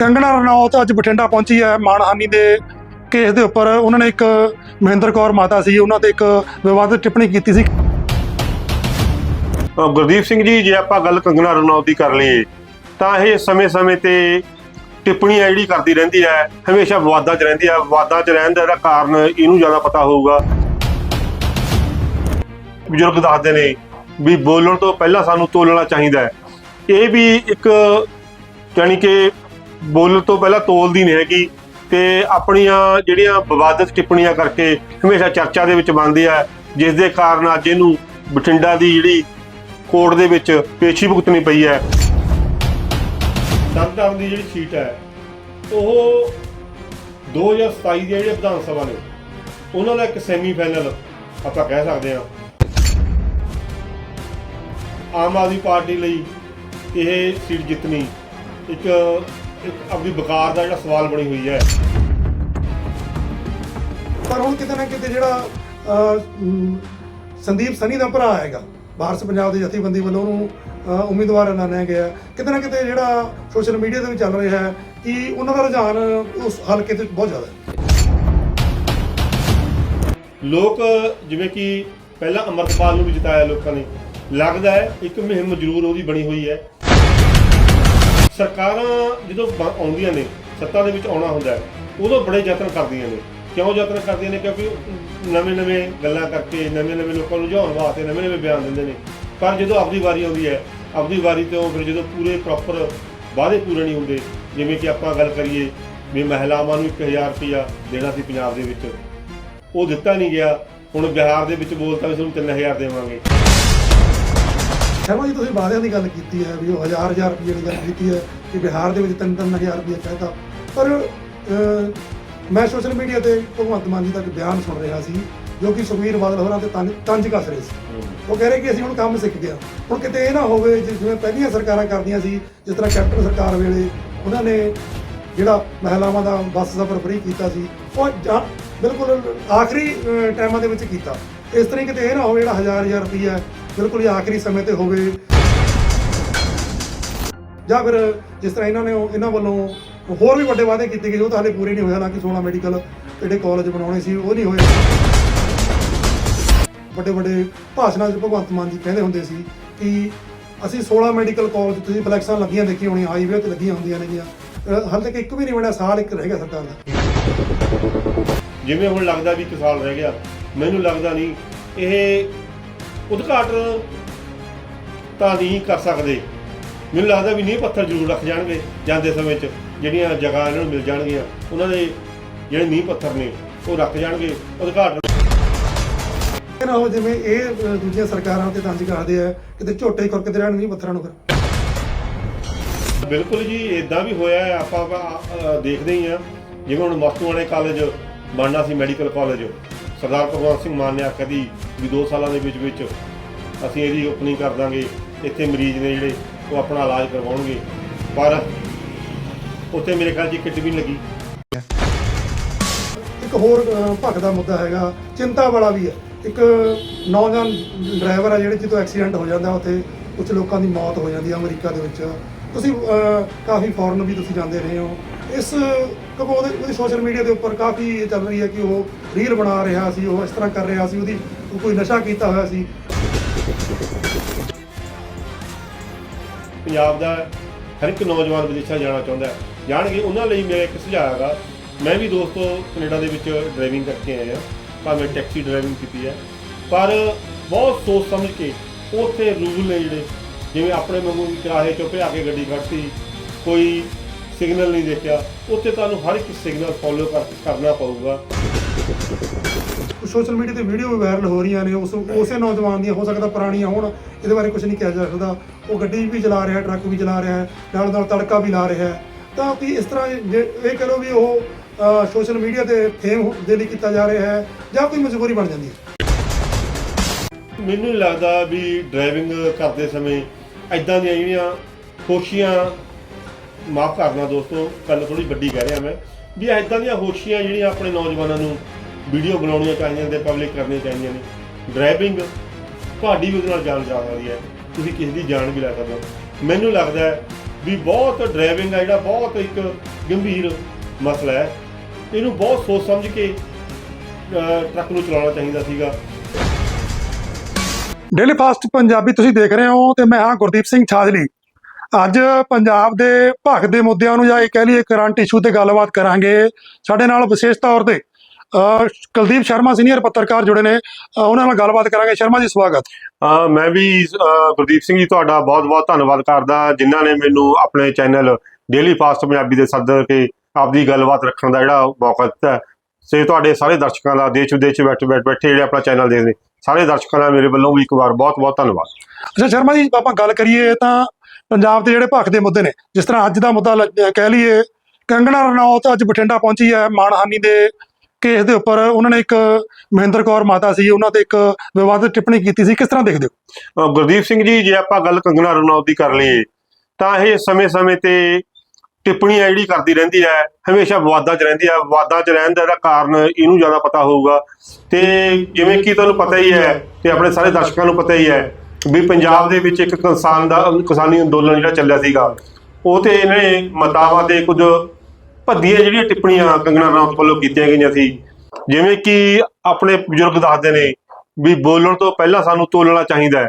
ਕੰਗਣਾ ਰਣੌਤ ਅੱਜ ਬਠਿੰਡਾ ਪਹੁੰਚੀ ਹੈ ਮਾਣਹਾਨੀ ਦੇ ਕੇਸ ਦੇ ਉੱਪਰ। ਉਹਨਾਂ ਨੇ ਇੱਕ ਮਹਿੰਦਰ ਕੌਰ ਮਾਤਾ ਸੀ, ਉਹਨਾਂ ਤੇ ਇੱਕ ਵਿਵਾਦਿਤ ਟਿੱਪਣੀ ਕੀਤੀ ਸੀ। ਗੁਰਦੀਪ ਸਿੰਘ ਜੀ, ਜੇ ਆਪਾਂ ਗੱਲ ਕੰਗਣਾ ਰਣੌਤ ਦੀ ਕਰ ਲਈਏ, ਤਾਂ ਇਹ ਸਮੇਂ-ਸਮੇਂ ਤੇ ਟਿੱਪਣੀਆਂ ਜਿਹੜੀ ਕਰਦੀ ਰਹਿੰਦੀ ਹੈ, ਹਮੇਸ਼ਾ ਵਿਵਾਦਾਂ 'ਚ ਰਹਿੰਦੀ ਹੈ। ਵਿਵਾਦਾਂ 'ਚ ਰਹਿਣ ਦਾ ਇਹਦਾ ਕਾਰਨ ਇਹਨੂੰ ਜ਼ਿਆਦਾ ਪਤਾ ਹੋਊਗਾ। ਬਜ਼ੁਰਗ ਦੱਸਦੇ ਨੇ ਵੀ ਬੋਲਣ ਤੋਂ ਪਹਿਲਾਂ ਸਾਨੂੰ ਤੋਲਣਾ ਚਾਹੀਦਾ ਹੈ। ਇਹ ਵੀ ਇੱਕ ਯਾਨੀ ਕਿ ਬੋਲਣ ਤੋਂ ਪਹਿਲਾਂ ਤੋਲਦੀ ਨਹੀਂ ਹੈਗੀ ਤੇ ਆਪਣੀਆਂ ਜਿਹੜੀਆਂ ਵਿਵਾਦਤ ਟਿੱਪਣੀਆਂ ਕਰਕੇ ਹਮੇਸ਼ਾ ਚਰਚਾ ਦੇ ਵਿੱਚ ਬਣਦੀ ਹੈ, ਜਿਸ ਦੇ ਕਾਰਨ ਅੱਜ ਇਹਨੂੰ ਬਠਿੰਡਾ ਦੀ ਜਿਹੜੀ ਕੋਰਟ ਦੇ ਵਿੱਚ ਪੇਸ਼ੀ ਭੁਗਤਣੀ ਪਈ ਹੈ। ਤਰਨਤਾਰਨ ਦੀ ਜਿਹੜੀ ਸੀਟ ਹੈ, ਉਹ 2027 ਦੇ ਜਿਹੜੇ ਵਿਧਾਨ ਸਭਾ ਨੇ, ਉਹਨਾਂ ਦਾ ਇੱਕ ਸੈਮੀ ਫਾਈਨਲ ਆਪਾਂ ਕਹਿ ਸਕਦੇ ਹਾਂ। ਆਮ ਆਦਮੀ ਪਾਰਟੀ ਲਈ ਇਹ ਸੀਟ ਜਿੱਤਣੀ ਇੱਕ ਇੱਕ ਆਪਣੀ ਬਕਾਰ ਦਾ ਜਿਹੜਾ ਸਵਾਲ ਬਣੀ ਹੋਈ ਹੈ। ਪਰ ਹੁਣ ਕਿਤੇ ਨਾ ਕਿਤੇ ਜਿਹੜਾ ਅਹ, ਸੰਦੀਪ ਸਨੀ ਦਾ ਭਰਾ ਹੈਗਾ ਭਾਰਤ ਪੰਜਾਬ ਦੇ ਜਥੇਬੰਦੀ ਵੱਲੋਂ ਉਹਨੂੰ ਅਹ, ਉਮੀਦਵਾਰ ਐਲਾਨਿਆ ਗਿਆ। ਕਿਤੇ ਨਾ ਕਿਤੇ ਜਿਹੜਾ ਸੋਸ਼ਲ ਮੀਡੀਆ ਤੇ ਵੀ ਚੱਲ ਰਿਹਾ ਹੈ ਕਿ ਉਹਨਾਂ ਦਾ ਰੁਝਾਨ ਉਸ ਹਲਕੇ ਤੇ ਬਹੁਤ ਜ਼ਿਆਦਾ ਹੈ। ਲੋਕ ਜਿਵੇਂ ਕਿ ਪਹਿਲਾਂ ਅਮਰਪਾਲ ਨੂੰ ਵੀ ਜਿਤਾਇਆ ਲੋਕਾਂ ਨੇ ਲੱਗਦਾ ਹੈ ਇੱਕ ਮੁਹਿੰਮ ਜ਼ਰੂਰ ਉਹਦੀ ਬਣੀ ਹੋਈ ਹੈ। ਸਰਕਾਰਾਂ ਜਦੋਂ ਬ- ਆਉਂਦੀਆਂ ਨੇ, ਸੱਤਾ ਦੇ ਵਿੱਚ ਆਉਣਾ ਹੁੰਦਾ ਹੈ, ਉਦੋਂ ਬੜੇ ਯਤਨ ਕਰਦੀਆਂ ਨੇ। ਕਿਉਂ ਯਤਨ ਕਰਦੀਆਂ ਨੇ? ਕਿਉਂਕਿ ਨਵੇਂ-ਨਵੇਂ ਗੱਲਾਂ ਕਰਕੇ ਨਵੇਂ-ਨਵੇਂ ਲੋਕਾਂ ਨੂੰ ਲਿਆਉਣ ਵਾਸਤੇ ਨਵੇਂ-ਨਵੇਂ ਬਿਆਨ ਦਿੰਦੇ ਨੇ। ਪਰ ਜਦੋਂ ਆਪਦੀ ਵਾਰੀ ਆਉਂਦੀ ਹੈ, ਆਪਦੀ ਵਾਰੀ ਤੋਂ ਫਿਰ ਜਦੋਂ ਪੂਰੇ ਪ੍ਰੋਪਰ ਵਾਅਦੇ ਪੂਰੇ ਨਹੀਂ ਹੁੰਦੇ, ਜਿਵੇਂ ਕਿ ਆਪਾਂ ਗੱਲ ਕਰੀਏ ਵੀ ਮਹਿਲਾਵਾਂ ਨੂੰ 1000 ਰੁਪਇਆ ਦੇਣਾ ਸੀ ਪੰਜਾਬ ਦੇ ਵਿੱਚ। ਉਹ ਦਿੱਤਾ ਨਹੀਂ ਗਿਆ। ਹੁਣ ਬਿਹਾਰ ਦੇ ਵਿੱਚ ਬੋਲਤਾ ਵੀ ਤੁਹਾਨੂੰ 3000 ਦੇਵਾਂਗੇ। ਸ਼ਰਮਾ ਜੀ, ਤੁਸੀਂ ਵਾਅਦਿਆਂ ਦੀ ਗੱਲ ਕੀਤੀ ਹੈ ਵੀ ਉਹ ਹਜ਼ਾਰ ਹਜ਼ਾਰ ਰੁਪਏ ਦੀ ਗੱਲ ਕੀਤੀ ਹੈ ਕਿ ਬਿਹਾਰ ਦੇ ਵਿੱਚ ਤਿੰਨ ਤਿੰਨ ਹਜ਼ਾਰ ਰੁਪਏ ਕਹਿਤਾ ਪਰ ਮੈਂ ਸੋਸ਼ਲ ਮੀਡੀਆ ਤੇ ਭਗਵੰਤ ਮਾਨ ਜੀ ਦਾ ਇੱਕ ਬਿਆਨ ਸੁਣ ਰਿਹਾ ਸੀ, ਜੋ ਕਿ ਸੁਖਵੀਰ ਬਾਦਲ ਹੋਰਾਂ ਤੇ ਤੰਜ ਤੰਜ ਕੱਸ ਰਹੇ ਸੀ। ਉਹ ਕਹਿ ਰਹੇ ਕਿ ਅਸੀਂ ਹੁਣ ਕੰਮ ਸਿੱਖ ਗਿਆ। ਹੁਣ ਕਿਤੇ ਇਹ ਨਾ ਹੋਵੇ ਜਿ- ਜਿਵੇਂ ਪਹਿਲੀਆਂ ਸਰਕਾਰਾਂ ਕਰਦੀਆਂ ਸੀ, ਜਿਸ ਤਰ੍ਹਾਂ ਕੈਪਟਨ ਸਰਕਾਰ ਵੇਲੇ ਉਹਨਾਂ ਨੇ ਜਿਹੜਾ ਮਹਿਲਾਵਾਂ ਦਾ ਬੱਸ ਸਫ਼ਰ ਫ੍ਰੀ ਕੀਤਾ ਸੀ, ਉਹ ਬਿਲਕੁਲ ਆਖਰੀ ਟਾਈਮਾਂ ਦੇ ਵਿੱਚ ਕੀਤਾ। ਇਸ ਤਰ੍ਹਾਂ ਹੀ ਕਿਤੇ ਇਹ ਨਾ ਹੋਵੇ ਜਿਹੜਾ ਹਜ਼ਾਰ ਹਜ਼ਾਰ ਰੁਪਈਆ ਬਿਲਕੁਲ ਹੀ ਆਖਰੀ ਸਮੇਂ ਤੇ ਹੋਵੇ। ਜਾਂ ਫਿਰ ਜਿਸ ਤਰ੍ਹਾਂ ਇਹਨਾਂ ਨੇ ਉਹ- ਇਹਨਾਂ ਵੱਲੋਂ ਹੋਰ ਵੀ ਵੱਡੇ ਵਾਅਦੇ ਕੀਤੇ ਗਏ ਉਹ ਤਾਂ ਹਾਲੇ ਪੂਰੇ ਨਹੀਂ ਹੋਏ, ਹਾਲਾਂਕਿ ਕਿ 16 ਮੈਡੀਕਲ ਜਿਹੜੇ ਕਾਲਜ ਬਣਾਉਣੇ ਸੀ, ਉਹ ਨਹੀਂ ਹੋਏ। ਵੱਡੇ ਵੱਡੇ ਭਾਸ਼ਣਾਂ 'ਚ ਭਗਵੰਤ ਮਾਨ ਜੀ ਕਹਿੰਦੇ ਹੁੰਦੇ ਸੀ ਕਿ ਅਸੀਂ 16 ਮੈਡੀਕਲ ਕਾਲਜ, ਤੁਸੀਂ ਫਲੈਕਸਾਂ ਲੱਗੀਆਂ ਦੇਖੀਆਂ ਹੋਣੀਆਂ, ਹਾਈਵੇ ਤੇ ਲੱਗੀਆਂ ਹੁੰਦੀਆਂ ਨੇਗੀਆਂ ਅਹ ਹਾਲੇ ਤੱਕ ਇੱਕ ਵੀ ਨਹੀਂ ਬਣਿਆ, ਸਾਲ ਇੱਕ ਰਹਿ ਗਿਆ ਸਰਕਾਰ ਦਾ। ਜਿਵੇਂ ਹੁਣ ਲੱਗਦਾ ਵੀ ਇੱਕ ਸਾਲ ਰਹਿ ਗਿਆ, ਮੈਨੂੰ ਲੱਗਦਾ ਨਹੀਂ, ਇਹ ਉਦਘਾਟਨ ਤਾਂ ਨਹੀਂ ਕਰ ਸਕਦੇ। ਮੈਨੂੰ ਲੱਗਦਾ ਵੀ ਨਹੀਂ ਪੱਥਰ ਜ਼ਰੂਰ ਰੱਖ ਜਾਣਗੇ ਜਾਂਦੇ ਸਮੇਂ 'ਚ ਜਿਹੜੀਆਂ ਜਗ੍ਹਾ ਇਹਨਾਂ ਨੂੰ ਮਿਲ ਜਾਣਗੀਆਂ ਉਹਨਾਂ ਦੇ ਜਿਹੜੇ ਨੀਂਹ ਪੱਥਰ ਨੇ ਉਹ ਰੱਖ ਜਾਣਗੇ ਉਦਘਾਟਨ। ਨਾ ਹੋ ਜਿਵੇਂ ਇਹ ਦੂਜੀਆਂ ਸਰਕਾਰਾਂ ਤੇ ਤੰਜ ਕਰਦੇ ਆ ਕਿਤੇ ਝੋਟੇ ਖੁਰਕਦੇ ਰਹਿਣ ਨਹੀਂ ਪੱਥਰਾਂ ਨੂੰ ਫਿਰ। ਬਿਲਕੁਲ ਜੀ ਇਦਾਂ ਵੀ ਹੋਇਆ ਹੈ ਆਪਾਂ ਦੇਖਦੇ ਹੀ ਆ ਜਿਵੇਂ ਹੁਣ ਮਸਤੂ ਵਾਲੇ ਕਾਲਜ ਬਣਨਾ ਸੀ ਮੈਡੀਕਲ ਕਾਲਜ ਸਰਦਾਰ ਭਗਵੰਤ ਸਿੰਘ ਮਾਨ ਨੇ ਆਖਿਆ ਦੀ ਵੀ 2 ਸਾਲਾਂ ਦੇ ਵਿੱਚ ਵਿੱਚ ਅਸੀਂ ਇਹਦੀ ਓਪਨਿੰਗ ਕਰ ਦਾਂਗੇ ਇੱਥੇ ਮਰੀਜ਼ ਨੇ ਜਿਹੜੇ ਉਹ ਆਪਣਾ ਇਲਾਜ ਕਰਵਾਉਣਗੇ। ਪਰ ਉੱਥੇ ਮੇਰੇ ਖਿਆਲ 'ਚ ਇੱਕ ਟਿੱਬੀ ਲੱਗੀ। ਇੱਕ ਹੋਰ ਅਹ, ਦਾ ਮੁੱਦਾ ਹੈਗਾ ਚਿੰਤਾ ਵਾਲਾ ਵੀ ਹੈ। ਇੱਕ ਨੌਜਵਾਨ ਡਰਾਈਵਰ ਆ ਜਿਹੜੇ ਜਦੋਂ ਐਕਸੀਡੈਂਟ ਹੋ ਜਾਂਦਾ ਉੱਥੇ ਕੁਝ ਲੋਕਾਂ ਦੀ ਮੌਤ ਹੋ ਜਾਂਦੀ ਹੈ ਅਮਰੀਕਾ ਦੇ ਵਿੱਚ। ਤੁਸੀਂ ਕਾਫੀ ਫੋਰਨ ਵੀ ਤੁਸੀਂ ਜਾਂਦੇ ਰਹੇ ਹੋ। ਇਸ ਕਿਉਂਕਿ ਉਹਦੇ, ਉਹਦੀ ਸੋਸ਼ਲ ਮੀਡੀਆ ਦੇ ਉੱਪਰ ਕਾਫੀ ਇਹ ਚੱਲ ਰਹੀ ਹੈ ਕਿ ਉਹ ਰੀਲ ਬਣਾ ਰਿਹਾ ਸੀ, ਉਹ ਇਸ ਤਰ੍ਹਾਂ ਕਰ ਰਿਹਾ ਸੀ, ਉਹਦੀ ਕੋਈ ਨਸ਼ਾ ਕੀਤਾ ਹੋਇਆ ਸੀ। ਪੰਜਾਬ ਦਾ ਹਰ ਇੱਕ ਨੌਜਵਾਨ ਵਿਦੇਸ਼ਾਂ ਜਾਣਾ ਚਾਹੁੰਦਾ ਹੈ। ਜਾਣਗੇ, ਉਹਨਾਂ ਲਈ ਮੇਰਾ ਇੱਕ ਸੁਝਾਅ ਹੈਗਾ। ਮੈਂ ਵੀ ਦੋਸਤੋ ਕੈਨੇਡਾ ਦੇ ਵਿੱਚ ਡਰਾਈਵਿੰਗ ਕਰਕੇ ਆਇਆ ਭਾਵੇਂ ਟੈਕਸੀ ਡਰਾਈਵਿੰਗ ਕੀਤੀ ਹੈ। ਪਰ ਬਹੁਤ ਸੋਚ ਸਮਝ ਕੇ ਉੱਥੇ ਰੂਲ ਨੇ ਜਿਹੜੇ, ਜਿਵੇਂ ਆਪਣੇ ਵਾਂਗੂ ਕਿਰਾਏ ਚੋਂ ਭਜਾ ਕੇ ਗੱਡੀ ਖੜਤੀ ਕੋਈ ਸਿਗਨਲ ਨਹੀਂ ਦੇਖਿਆ ਉੱਥੇ ਤੁਹਾਨੂੰ ਹਰ ਇੱਕ ਸਿਗਨਲ ਫੋਲੋ ਕਰਨਾ ਪਊਗਾ। ਸੋਸ਼ਲ ਮੀਡੀਆ ਤੇ ਵੀਡੀਓ ਵੀ ਵਾਇਰਲ ਹੋ ਰਹੀਆਂ ਨੇ ਉਸ ਉਸੇ ਨੌਜਵਾਨ ਦੀਆਂ ਹੋ ਸਕਦਾ ਪੁਰਾਣੀਆਂ ਹੋਣ ਇਹਦੇ ਬਾਰੇ ਕੁਝ ਨਹੀਂ ਕਿਹਾ ਜਾ ਸਕਦਾ। ਉਹ ਗੱਡੀ ਵੀ ਚਲਾ ਰਿਹਾ ਟਰੱਕ ਵੀ ਚਲਾ ਰਿਹਾ ਨਾਲ ਨਾਲ ਤੜਕਾ ਵੀ ਲਾ ਰਿਹਾ ਤਾਂ ਵੀ ਇਸ ਤਰ੍ਹਾਂ ਇਹ ਕਹ ਵੀ ਉਹ ਸੋਸ਼ਲ ਮੀਡੀਆ ਤੇ ਫੇਮ ਦੇ ਲਈ ਕੀਤਾ ਜਾ ਰਿਹਾ ਹੈ ਜਾਂ ਕੋਈ ਮਜਬੂਰੀ ਬਣ ਜਾਂਦੀ ਹੈ। ਮੈਨੂੰ ਲੱਗਦਾ ਵੀ ਡਰਾਈਵਿੰਗ ਕਰਦੇ ਸਮੇਂ ਐਦਾਂ ਦੀਆਂ ਜਿਹੜੀਆਂ ਹੋਸ਼ੀਆਂ ਮਾਫ ਕਰਨਾ ਦੋਸਤੋ ਗੱਲ ਥੋੜੀ ਵੱਡੀ ਕਹਿ ਰਿਹਾ ਮੈਂ, ਵੀ ਐਦਾਂ ਦੀਆਂ ਹੋਸ਼ੀਆਂ ਜਿਹੜੀਆਂ ਆਪਣੇ ਨੌਜਵਾਨਾਂ ਨੂੰ ਵੀਡੀਓ ਬਣਾਉਣੀਆਂ ਚਾਹੀਦੀਆਂ ਨੇ ਪਬਲਿਕ ਕਰਨੀਆਂ ਚਾਹੀਦੀਆਂ ਨੇ ਡਰਾਈਵਿੰਗ ਤੁਹਾਡੀ ਵੀ ਉਹਦੇ ਨਾਲ ਜਾਨ ਜਾ ਸਕਦੀ ਹੈ, ਤੁਸੀਂ ਕਿਸੇ ਦੀ ਜਾਨ ਵੀ ਲੈ ਸਕਦੇ ਹੋ। ਮੈਨੂੰ ਲੱਗਦਾ ਹੈ ਵੀ ਬਹੁਤ ਡਰਾਈਵਿੰਗ ਆ ਜਿਹੜਾ, ਬਹੁਤ ਇੱਕ ਗੰਭੀਰ ਮਸਲਾ ਹੈ। ਇਹਨੂੰ ਬਹੁਤ ਸੋਚ ਸਮਝ ਕੇ ਟਰੱਕ ਨੂੰ ਚਲਾਉਣਾ ਚਾਹੀਦਾ ਸੀਗਾ। ਡੇਲੀ ਫਾਸਟ ਪੰਜਾਬੀ ਤੁਸੀਂ ਦੇਖ ਰਹੇ ਹੋ ਤੇ ਮੈਂ ਹਾਂ ਗੁਰਦੀਪ ਸਿੰਘ ਛਾਜਲੀ। ਅੱਜ ਪੰਜਾਬ ਦੇ ਭਖ ਦੇ ਮੁੱਦਿਆਂ ਨੂੰ ਜਾਂ ਇਹ ਕਹਿ ਲਈਏ ਕਰੰਟ ਇਸ਼ੂ ਤੇ ਗੱਲਬਾਤ ਕਰਾਂਗੇ। ਸਾਡੇ ਨਾਲ ਵਿਸ਼ੇਸ਼ ਤੌਰ ਤੇ ਕੁਲਦੀਪ ਸ਼ਰਮਾ ਸੀਨੀਅਰ ਪੱਤਰਕਾਰ ਜੁੜੇ ਨੇ। ਉਹਨਾਂ ਨਾਲ ਗੱਲਬਾਤ ਕਰਾਂਗੇ। ਸ਼ਰਮਾ ਜੀ ਸਵਾਗਤ। ਮੈਂ ਵੀ ਗੁਰਦੀਪ ਸਿੰਘ ਜੀ ਤੁਹਾਡਾ ਬਹੁਤ-ਬਹੁਤ ਧੰਨਵਾਦ ਕਰਦਾ। ਜਿਨ੍ਹਾਂ ਨੇ ਮੈਨੂੰ ਆਪਣੇ ਚੈਨਲ ਡੇਲੀ ਫਾਸਟ ਪੰਜਾਬੀ ਦੇ ਸੱਦ ਕੇ ਆਪਦੀ ਗੱਲਬਾਤ ਰੱਖਣ ਦਾ ਜਿਹੜਾ ਮੌਕਾ ਦਿੱਤਾ। ਸੇ ਤੁਹਾਡੇ ਸਾਰੇ ਦਰਸ਼ਕਾਂ ਦਾ ਦੇਸ਼ ਵਿਦੇਸ਼ 'ਚ ਬੈਠੇ ਬੈਠੇ ਬੈਠੇ ਜਿਹੜੇ ਆਪਣਾ ਚੈਨਲ ਦੇਖਦੇ ਸਾਰੇ ਦਰਸ਼ਕਾਂ ਦਾ ਮੇਰੇ ਵੱਲੋਂ ਵੀ ਇੱਕ ਵਾਰ ਬਹੁਤ-ਬਹੁਤ ਧੰਨਵਾਦ। ਅੱਛਾ ਸ਼ਰਮਾ ਜੀ ਆਪਾਂ ਗੱਲ ਕਰੀਏ ਤਾਂ ਪੰਜਾਬ ਦੇ ਜਿਹੜੇ ਭਖ ਦੇ ਮੁੱਦੇ ਨੇ, ਜਿਸ ਤਰ੍ਹਾਂ ਅੱਜ ਦਾ ਮੁੱਦਾ ਲ- ਕਹਿ ਲਈਏ, ਕੰਗਣਾ ਰਣੌਤ ਅੱਜ ਬਠਿੰਡਾ ਪਹੁੰਚੀ ਹੈ ਮਾਣਹਾਨੀ ਦੇ ਕੇਸ ਦੇ ਉੱਪਰ। ਉਹਨਾਂ ਨੇ ਇੱਕ ਮਹਿੰਦਰ ਕੌਰ ਮਾਤਾ ਸੀ, ਉਹਨਾਂ ਤੇ ਇੱਕ ਵਿਵਾਦਿਤ ਟਿੱਪਣੀ ਕੀਤੀ ਸੀ। ਕਿਸ ਤਰ੍ਹਾਂ ਦੇਖਦੇ ਹੋ? ਗੁਰਦੀਪ ਸਿੰਘ ਜੀ, ਜੇ ਆਪਾਂ ਗੱਲ ਕੰਗਣਾ ਰਣੌਤ ਦੀ ਕਰ ਲਈਏ, ਤਾਂ ਇਹ ਸਮੇਂ-ਸਮੇਂ ਤੇ ਟਿੱਪਣੀਆਂ ਜਿਹੜੀ ਕਰਦੀ ਰਹਿੰਦੀ ਹੈ, ਹਮੇਸ਼ਾ ਵਿਵਾਦਾਂ 'ਚ ਰਹਿੰਦੀ ਹੈ। ਵਿਵਾਦਾਂ 'ਚ ਰਹਿਣ ਦਾ ਕਾਰਨ ਇਹਨੂੰ ਜ਼ਿਆਦਾ ਪਤਾ ਹੋਊਗਾ। ਤੇ ਜਿਵੇਂ ਕਿ ਤੁਹਾਨੂੰ ਪਤਾ ਹੀ ਹੈ, ਤੇ ਆਪਣੇ ਸਾਰੇ ਦਰਸ਼ਕਾਂ ਨੂੰ ਪਤਾ ਹੀ ਹੈ ਵੀ ਪੰਜਾਬ ਦੇ ਵਿੱਚ ਇੱਕ ਕਿਸਾਨ ਦਾ, ਕਿਸਾਨੀ ਅੰਦੋਲਨ ਜਿਹੜਾ ਚੱਲਿਆ ਸੀਗਾ, ਉਹ ਤੇ ਇਹਨੇ ਮਤਾਵਾਂ ਤੇ ਕੁਝ ਭੱਦੀਆਂ ਜਿਹੜੀਆਂ ਟਿੱਪਣੀਆਂ ਕੰਗਣਾ ਰਣੌਤ ਵੱਲੋਂ ਕੀਤੀਆਂ ਗਈਆਂ ਸੀ। ਜਿਵੇਂ ਕਿ ਆਪਣੇ ਬਜ਼ੁਰਗ ਦੱਸਦੇ ਨੇ ਵੀ ਬੋਲਣ ਤੋਂ ਪਹਿਲਾਂ ਸਾਨੂੰ ਤੋਲਣਾ ਚਾਹੀਦਾ ਹੈ।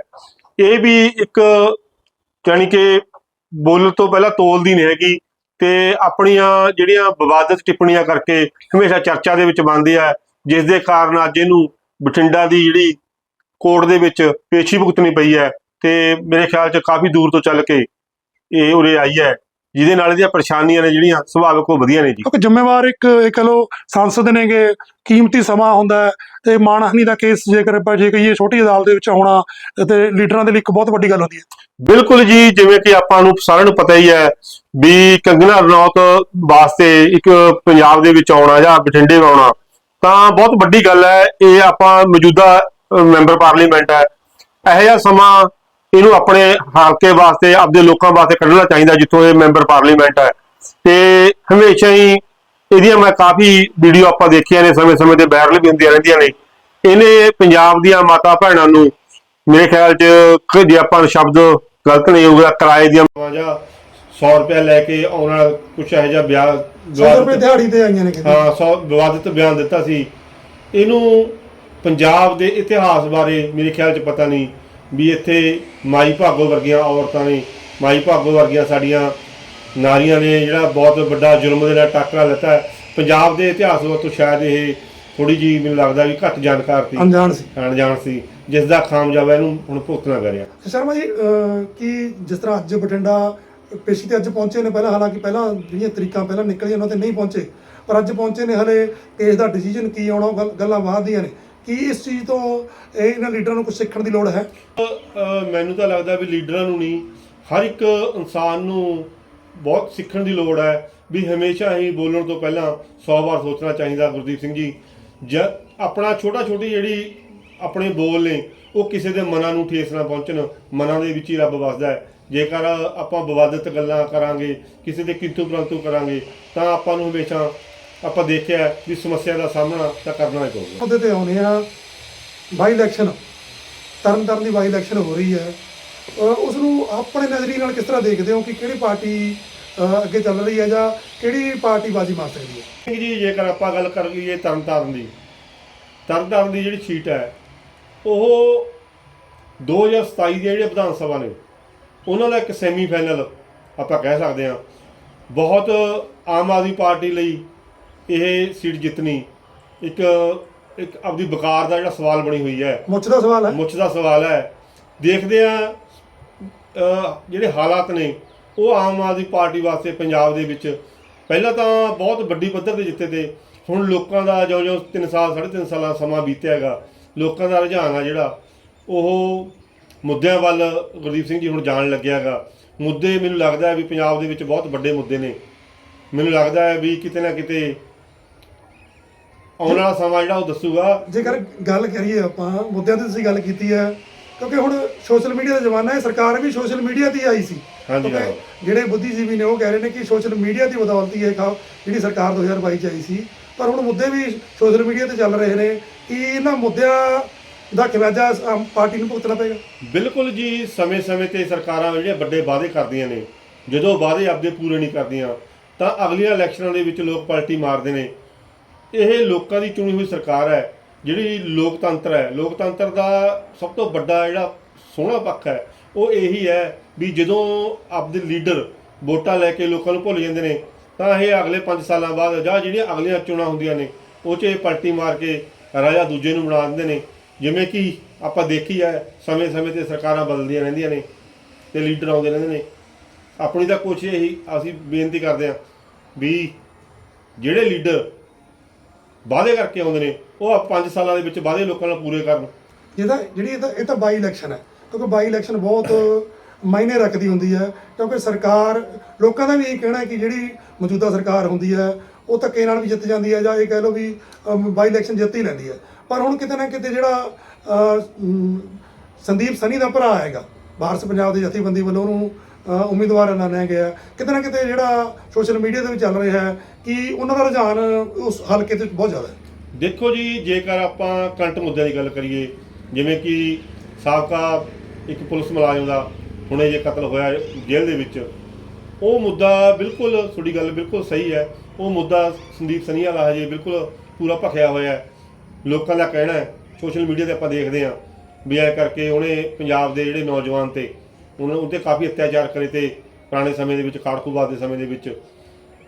ਇਹ ਵੀ ਇੱਕ ਯਾਨੀ ਕਿ ਬੋਲਣ ਤੋਂ ਪਹਿਲਾਂ ਤੋਲਦੀ ਨਹੀਂ ਹੈਗੀ ਤੇ ਆਪਣੀਆਂ ਜਿਹੜੀਆਂ ਵਿਵਾਦਤ ਟਿੱਪਣੀਆਂ ਕਰਕੇ ਹਮੇਸ਼ਾ ਚਰਚਾ ਦੇ ਵਿੱਚ ਬਣਦੀ ਹੈ, ਜਿਸ ਦੇ ਕਾਰਨ ਅੱਜ ਇਹਨੂੰ ਬਠਿੰਡਾ ਦੀ ਜਿਹੜੀ ਕੋਰਟ ਦੇ ਵਿੱਚ ਪੇਸ਼ੀ ਭੁਗਤਣੀ ਪਈ ਹੈ ਤੇ ਮੇਰੇ ਖਿਆਲ 'ਚ ਕਾਫੀ ਦੂਰ ਤੋਂ ਚੱਲ ਕੇ ਇਹ ਉਰੇ ਆਈ ਹੈ ਜਿਹਦੇ ਨਾਲ ਇਹਦੀਆਂ ਪਰੇਸ਼ਾਨੀਆਂ ਨੇ ਜਿਹੜੀਆਂ ਸੁਭਾਵਿਕ ਉਹ ਵਧੀਆ ਨੇ ਜੀ। ਕਿਉਂਕਿ ਜ਼ਿੰਮੇਵਾਰ ਇੱਕ ਇਹ ਕਹ ਲੋ ਸੰਸਦ ਨੇਗੇ ਕੀਮਤੀ ਸਮਾਂ ਹੁੰਦਾ ਤੇ ਮਾਣਹਾਨੀ ਦਾ ਕੇਸ ਜੇਕਰ ਆਪਾਂ ਜੇ ਕਹੀਏ ਛੋਟੀ ਅਦਾਲਤ ਦੇ ਵਿੱਚ ਆਉਣਾ ਤੇ ਲੀਡਰਾਂ ਦੇ ਲਈ ਇੱਕ ਬਹੁਤ ਵੱਡੀ ਗੱਲ ਹੁੰਦੀ ਹੈ। ਬਿਲਕੁਲ ਜੀ ਜਿਵੇਂ ਕਿ ਆਪਾਂ ਨੂੰ ਸਾਰਿਆਂ ਨੂੰ ਪਤਾ ਹੀ ਹੈ ਵੀ ਕੰਗਨਾ ਰਣੌਤ ਵਾਸਤੇ ਇੱਕ ਪੰਜਾਬ ਦੇ ਵਿੱਚ ਆਉਣਾ ਜਾਂ ਬਠਿੰਡੇ ਆਉਣਾ ਤਾਂ ਬਹੁਤ ਵੱਡੀ ਗੱਲ ਹੈ ਇਹ ਆਪਾਂ ਮੌਜੂਦਾ ਮੈਂਬਰ ਪਾਰਲੀਮੈਂਟ ਹੈ ਇਹੋ ਜਿਹਾ ਸਮਾਂ ਇਹਨੂੰ ਆਪਣੇ ਹਲਕੇ ਵਾਸਤੇ ਆਪਦੇ ਲੋਕਾਂ ਵਾਸਤੇ ਕੱਢਣਾ ਚਾਹੀਦਾ ਜਿੱਥੋਂ ਇਹ ਮੈਂਬਰ ਪਾਰਲੀਮੈਂਟ ਹੈ। ਤੇ ਹਮੇਸ਼ਾ ਹੀ ਇਹਦੀਆਂ ਮੈਂ ਕਾਫੀ ਵੀਡੀਓ ਆਪਾਂ ਦੇਖੀਆਂ ਨੇ ਸਮੇਂ-ਸਮੇਂ ਤੇ ਵਾਇਰਲ ਵੀ ਹੁੰਦੀਆਂ ਰਹਿੰਦੀਆਂ ਨੇ। ਇਹਨੇ ਪੰਜਾਬ ਦੀਆਂ ਮਾਤਾ ਭੈਣਾਂ ਨੂੰ ਮੇਰੇ ਖਿਆਲ 'ਚ ਕਿ ਜੇ ਆਪਾਂ ਸ਼ਬਦ ਗਲਤ ਨਹੀਂ ਹੋਊਗਾ ਕਿਰਾਏ ਦੀਆਂ ਜਾਂ 100 ਰੁਪਏ ਲੈ ਕੇ ਆਉਣਾ ਕੁਛ ਇਹੋ ਜਿਹਾ ਵਿਆਹ 100 ਰੁਪਏ ਦਿਹਾੜੀ ਤੇ ਆਈਆਂ ਨੇ ਹਾਂ 100 ਵਿਵਾਦਿਤ ਬਿਆਨ ਦਿੱਤਾ ਸੀ। ਇਹਨੂੰ ਪੰਜਾਬ ਦੇ ਇਤਿਹਾਸ ਬਾਰੇ ਮੇਰੇ ਖਿਆਲ 'ਚ ਪਤਾ ਨਹੀਂ ਵੀ ਇੱਥੇ ਮਾਈ ਭਾਗੋ ਵਰਗੀਆਂ ਔਰਤਾਂ ਨੇ ਮਾਈ ਭਾਗੋ ਵਰਗੀਆਂ ਸਾਡੀਆਂ ਨਾਰੀਆਂ ਨੇ ਜਿਹੜਾ ਬਹੁਤ ਵੱਡਾ ਜ਼ੁਲਮ ਦੇ ਨਾਲ ਟਾਕਰਾ ਲੱਤਾ। ਪੰਜਾਬ ਦੇ ਇਤਿਹਾਸ ਤੋਂ ਸ਼ਾਇਦ ਇਹ ਥੋੜੀ ਜੀ ਮੈਨੂੰ ਲੱਗਦਾ ਵੀ ਘੱਟ ਜਾਣਕਾਰ ਸੀ। ਅਣਜਾਣ ਸੀ। ਅਣਜਾਣ ਸੀ। ਜਿਸ ਦਾ ਖਾਮਜਾਵਾ ਇਹਨੂੰ ਹੁਣ ਭੁਗਤਣਾ ਕਰਿਆ। ਸ਼ਰਮਾ ਜੀ ਕੀ ਜਿਸ ਤਰ੍ਹਾਂ ਅੱਜ ਬਠਿੰਡਾ ਪੇਸ਼ੀ ਤੇ ਅੱਜ ਪਹੁੰਚੇ ਨੇ ਪਹਿਲਾਂ ਹਾਲਾਂਕਿ ਪਹਿਲਾਂ ਜਿਹੜੀਆਂ ਤਰੀਕਾਂ ਪਹਿਲਾਂ ਨਿਕਲੀਆਂ ਉਹਨਾਂ ਤੇ ਨਹੀਂ ਪਹੁੰਚੇ ਪਰ ਅੱਜ ਪਹੁੰਚੇ ਨੇ ਹਲੇ ਕੇਸ ਦਾ ਡਿਸੀਜਨ ਕੀ ਆਉਣਾ ਗੱਲਾਂ ਬਾਅਦ ਦੀਆਂ ਨੇ। ਕੀ ਇਸ ਚੀਜ਼ ਤੋਂ ਇਹ ਇਹਨਾਂ ਲੀਡਰਾਂ ਨੂੰ ਕੁਝ ਸਿੱਖਣ ਦੀ ਲੋੜ ਹੈ? ਮੈਨੂੰ ਤਾਂ ਲੱਗਦਾ ਵੀ ਲੀਡਰਾਂ ਨੂੰ ਨਹੀਂ, ਹਰ ਇੱਕ ਇਨਸਾਨ ਨੂੰ ਬਹੁਤ ਸਿੱਖਣ ਦੀ ਲੋੜ ਹੈ ਵੀ ਹਮੇਸ਼ਾ ਹੀ ਬੋਲਣ ਤੋਂ ਪਹਿਲਾਂ 100 ਵਾਰ ਸੋਚਣਾ ਚਾਹੀਦਾ ਗੁਰਦੀਪ ਸਿੰਘ ਜੀ। ਜ, ਆਪਣਾ ਛੋਟਾ ਛੋਟੀ ਜਿਹੜੀ ਆਪਣੇ ਬੋਲ ਨੇ, ਉਹ ਕਿਸੇ ਦੇ ਮਨਾਂ ਨੂੰ ਠੇਸ ਨਾ ਪਹੁੰਚਣ, ਮਨਾਂ ਦੇ ਵਿੱਚ ਹੀ ਰੱਬ ਵਸਦਾ ਹੈ। ਜੇਕਰ ਆਪਾਂ ਵਿਵਾਦਿਤ ਗੱਲਾਂ ਕਰਾਂਗੇ, ਕਿਸੇ ਦੇ ਕਿੰਤੂ ਪ੍ਰੰਤੂ ਕਰਾਂਗੇ, ਤਾਂ ਆਪਾਂ ਨੂੰ ਹਮੇਸ਼ਾ ਆਪਾਂ ਦੇਖਿਆ ਵੀ ਸਮੱਸਿਆ ਦਾ ਸਾਹਮਣਾ ਤਾਂ ਕਰਨਾ ਹੀ ਪਊਗਾ। ਉਹਦੇ ਤੇ ਆਉਨੇ ਆ ਬਾਈ ਇਲੈਕਸ਼ਨ ਤਰਨ ਤਾਰਨ ਦੀ ਬਾਈ ਇਲੈਕਸ਼ਨ ਹੋ ਰਹੀ ਹੈ। ਉਸ ਨੂੰ ਆਪਣੇ ਨਜ਼ਰੀਏ ਨਾਲ ਕਿਸ ਤਰ੍ਹਾਂ ਦੇਖਦੇ ਹੋ ਕਿ ਕਿਹੜੀ ਪਾਰਟੀ ਅੱਗੇ ਚੱਲ ਰਹੀ ਹੈ ਜਾਂ ਕਿਹੜੀ ਪਾਰਟੀ ਬਾਜੀ ਮਾਰ ਸਕਦੀ ਹੈ? ਜੀ ਜੇਕਰ ਆਪਾਂ ਗੱਲ ਕਰ ਲਈਏ ਤਰਨਤਾਰਨ ਦੀ ਤਰਨਤਾਰਨ ਦੀ ਜਿਹੜੀ ਸੀਟ ਹੈ ਉਹ 2027 ਦੇ ਜਿਹੜੇ ਵਿਧਾਨ ਸਭਾ ਨੇ ਉਹਨਾਂ ਦਾ ਇੱਕ ਸੈਮੀ ਫਾਈਨਲ ਆਪਾਂ ਕਹਿ ਸਕਦੇ ਹਾਂ। ਬਹੁਤ ਆਮ ਆਦਮੀ ਪਾਰਟੀ ਲਈ ਇਹ ਸੀਟ ਜਿੱਤਣੀ। ਇੱਕ ਇੱਕ ਆਪਦੀ ਬਕਾਰ ਦਾ ਜਿਹੜਾ ਸਵਾਲ ਬਣੀ ਹੋਈ ਹੈ। ਮੁੱਛ ਦਾ ਸਵਾਲ ਹੈ। ਮੁੱਛ ਦਾ ਸਵਾਲ ਹੈ। ਦੇਖਦੇ ਆ ਜਿਹੜੇ ਹਾਲਾਤ ਨੇ ਉਹ ਆਮ ਆਦਮੀ ਪਾਰਟੀ ਵਾਸਤੇ ਪੰਜਾਬ ਦੇ ਵਿੱਚ। ਪਹਿਲਾਂ ਤਾਂ ਬਹੁਤ ਵੱਡੀ ਪੱਧਰ ਤੇ ਜਿੱਤੇ ਤੇ ਹੁਣ ਲੋਕਾਂ ਦਾ ਜਿਉਂ-ਜਿਉਂ 3 ਸਾਲ 3.5 ਸਾਲਾਂ ਸਮਾਂ ਬੀਤਿਆ ਹੈਗਾ। ਲੋਕਾਂ ਦਾ ਰੁਝਾਨ ਆ ਜਿਹੜਾ ਉਹ ਮੁੱਦਿਆਂ ਵੱਲ ਗੁਰਦੀਪ ਸਿੰਘ ਜੀ ਹੁਣ ਜਾਣ ਲੱਗਿਆ ਹੈਗਾ। ਮੁੱਦੇ ਮੈਨੂੰ ਲੱਗਦਾ ਹੈ ਵੀ ਪੰਜਾਬ ਦੇ ਵਿੱਚ ਬਹੁਤ ਵੱਡੇ ਮੁੱਦੇ ਨੇ। ਮੈਨੂੰ ਲੱਗਦਾ ਹੈ ਵੀ ਕਿਤੇ ਨਾ ਕਿਤੇ ਆਉਣ ਵਾਲਾ ਸਮਾਂ ਜਿਹੜਾ ਉਹ ਦੱਸੂਗਾ। ਜੇਕਰ ਗੱਲ ਕਰੀਏ ਆਪਾਂ ਮੁੱਦਿਆਂ ਤੇ ਤੁਸੀਂ ਗੱਲ ਕੀਤੀ ਹੈ ਕਿਉਂਕਿ ਹੁਣ ਸੋਸ਼ਲ ਮੀਡੀਆ ਦਾ ਜ਼ਮਾਨਾ ਹੈ ਸਰਕਾਰ ਵੀ ਸੋਸ਼ਲ ਮੀਡੀਆ ਤੇ ਆਈ ਸੀ। ਹਾਂਜੀ, ਹਾਂ। ਜਿਹੜੇ ਬੁੱਧੀਜੀਵੀ ਨੇ ਉਹ ਕਹਿ ਰਹੇ ਨੇ ਕਿ ਸੋਸ਼ਲ ਮੀਡੀਆ ਦੀ ਬਦੌਲਤ ਹੀ ਇਹ ਖਾ- ਜਿਹੜੀ ਸਰਕਾਰ 2022 ਚ ਆਈ ਸੀ। ਪਰ ਹੁਣ ਮੁੱਦੇ ਵੀ ਸੋਸ਼ਲ ਮੀਡੀਆ ਤੇ ਚੱਲ ਰਹੇ ਨੇ ਕਿ ਇਹਨਾਂ ਮੁੱਦਿਆਂ ਦਾ ਆਮ ਪਾਰਟੀ ਨੂੰ ਭੁਗਤਣਾ ਪਏਗਾ? ਬਿਲਕੁਲ ਜੀ ਸਮੇਂ-ਸਮੇਂ ਤੇ ਸਰਕਾਰਾਂ ਜਿਹੜੀਆਂ ਵੱਡੇ ਵਾਅਦੇ ਕਰਦੀਆਂ ਨੇ ਜਦੋਂ ਵਾਅਦੇ ਆਪਦੇ ਪੂਰੇ ਨਹੀਂ ਕਰਦੀਆਂ ਤਾਂ ਅਗਲੀਆਂ ਇਲੈਕਸ਼ਨਾਂ ਦੇ ਵਿੱਚ ਲੋਕ ਪਾਰਟੀ ਮਾਰਦੇ ਨੇ। ਇਹ ਲੋਕਾਂ ਦੀ ਚੁਣੀ ਹੋਈ ਸਰਕਾਰ ਹੈ, ਜਿਹੜੀ ਲੋਕਤੰਤਰ ਹੈ। ਲੋਕਤੰਤਰ ਦਾ ਸਭ ਤੋਂ ਵੱਡਾ ਜਿਹੜਾ ਸੋਹਣਾ ਪੱਖ ਹੈ, ਉਹ ਇਹੀ ਹੈ ਵੀ ਜਦੋਂ ਆਪਦੇ ਲੀਡਰ ਵੋਟਾਂ ਲੈ ਕੇ ਲੋਕਾਂ ਨੂੰ ਭੁੱਲ ਜਾਂਦੇ ਨੇ, ਤਾਂ ਇਹ ਅਗਲੇ 5 ਸਾਲਾਂ ਬਾਅਦ ਜਾਂ ਜਿਹੜੀਆਂ ਅਗਲੀਆਂ ਚੋਣਾਂ ਹੁੰਦੀਆਂ ਨੇ, ਉਹ 'ਚ ਇਹ ਪਲਟੀ ਮਾਰ ਕੇ ਰਾਜਾ ਦੂਜੇ ਨੂੰ ਬਣਾ ਦਿੰਦੇ ਨੇ। ਜਿਵੇਂ ਕਿ ਆਪਾਂ ਦੇਖੀ ਹੈ, ਸਮੇਂ-ਸਮੇਂ ਤੇ ਸਰਕਾਰਾਂ ਬਦਲਦੀਆਂ ਰਹਿੰਦੀਆਂ ਨੇ ਤੇ ਲੀਡਰ ਆਉਂਦੇ ਰਹਿੰਦੇ ਨੇ। ਆਪਣੀ ਤਾਂ ਕੋਸ਼ਿਸ਼ ਇਹੀ, ਅਸੀਂ ਬੇਨਤੀ ਕਰਦੇ ਹਾਂ ਵੀ ਜਿਹੜੇ ਲੀਡਰ ਵਾਅਦੇ ਕਰਕੇ ਆਉਂਦੇ ਨੇ, ਉਹ 5 ਸਾਲਾਂ ਦੇ ਵਿੱਚ ਵਾਅਦੇ ਲੋਕਾਂ ਨਾਲ ਪੂਰੇ ਕਰਨ। ਜਿਹਦਾ ਜਿਹੜੀ ਇਹ ਤਾਂ ਇਹ ਤਾਂ ਬਾਈ ਇਲੈਕਸ਼ਨ ਹੈ, ਕਿਉਂਕਿ ਬਾਈ ਇਲੈਕਸ਼ਨ ਬਹੁਤ ਮਾਇਨੇ ਰੱਖਦੀ ਹੁੰਦੀ ਹੈ, ਕਿਉਂਕਿ ਸਰਕਾਰ, ਲੋਕਾਂ ਦਾ ਵੀ ਇਹ ਕਹਿਣਾ ਹੈ ਕਿ ਜਿਹੜੀ ਮੌਜੂਦਾ ਸਰਕਾਰ ਹੁੰਦੀ ਹੈ, ਉਹ ਧੱਕੇ ਨਾਲ ਵੀ ਜਿੱਤ ਜਾਂਦੀ ਹੈ ਜਾਂ ਇਹ ਕਹਿ ਲਓ ਵੀ ਬਾਈ ਇਲੈਕਸ਼ਨ ਜਿੱਤ ਹੀ ਲੈਂਦੀ ਹੈ। ਪਰ ਹੁਣ ਕਿਤੇ ਨਾ ਕਿਤੇ ਜਿਹੜਾ ਸੰਦੀਪ ਸਨੀ ਦਾ ਭਰਾ ਹੈਗਾ ਭਾਰਤ ਪੰਜਾਬ ਦੇ ਜਥੇਬੰਦੀ ਵੱਲੋਂ ਉਹਨੂੰ ਉਮੀਦਵਾਰ ਐਲਾਨਿਆ ਗਿਆ ਕਿਤੇ ਨਾ ਕਿਤੇ ਜਿਹੜਾ ਸੋਸ਼ਲ ਮੀਡੀਆ ਦੇ ਵਿੱਚ ਚੱਲ ਰਿਹਾ ਹੈ ਕਿ ਉਹਨਾਂ ਦਾ ਰੁਝਾਨ ਉਸ ਹਲਕੇ ਦੇ ਵਿੱਚ ਬਹੁਤ ਜ਼ਿਆਦਾ ਹੈ। ਦੇਖੋ ਜੀ, ਜੇਕਰ ਆਪਾਂ ਕਰੰਟ ਮੁੱਦਿਆਂ ਦੀ ਗੱਲ ਕਰੀਏ, ਜਿਵੇਂ ਕਿ ਸਾਬਕਾ ਇੱਕ ਪੁਲਿਸ ਮੁਲਾਜ਼ਮ ਦਾ ਹੁਣੇ ਜੇ ਕਤਲ ਹੋਇਆ ਜੇਲ੍ਹ ਦੇ ਵਿੱਚ, ਉਹ ਮੁੱਦਾ ਬਿਲਕੁਲ ਤੁਹਾਡੀ ਗੱਲ ਬਿਲਕੁਲ ਸਹੀ ਹੈ। ਉਹ ਮੁੱਦਾ ਸੰਦੀਪ ਸਨੀ ਵਾਲਾ ਹਜੇ ਬਿਲਕੁਲ ਪੂਰਾ ਭਖਿਆ ਹੋਇਆ ਹੈ। ਲੋਕਾਂ ਦਾ ਕਹਿਣਾ ਹੈ ਸੋਸ਼ਲ ਮੀਡੀਆ ਤੇ ਆਪਾਂ ਦੇਖਦੇ ਹਾਂ ਵੀ ਐ ਕਰਕੇ ਉਹਨੇ ਪੰਜਾਬ ਦੇ ਜਿਹੜੇ ਨੌਜਵਾਨ ਤੇ ਉਹਨਾਂ ਉੱਤੇ ਕਾਫੀ ਅਤਿਆਚਾਰ ਕਰੇ ਤੇ ਪੁਰਾਣੇ ਸਮੇਂ ਦੇ ਵਿੱਚ ਕਾੜਕੂਬਾਦ ਦੇ ਸਮੇਂ ਦੇ ਵਿੱਚ।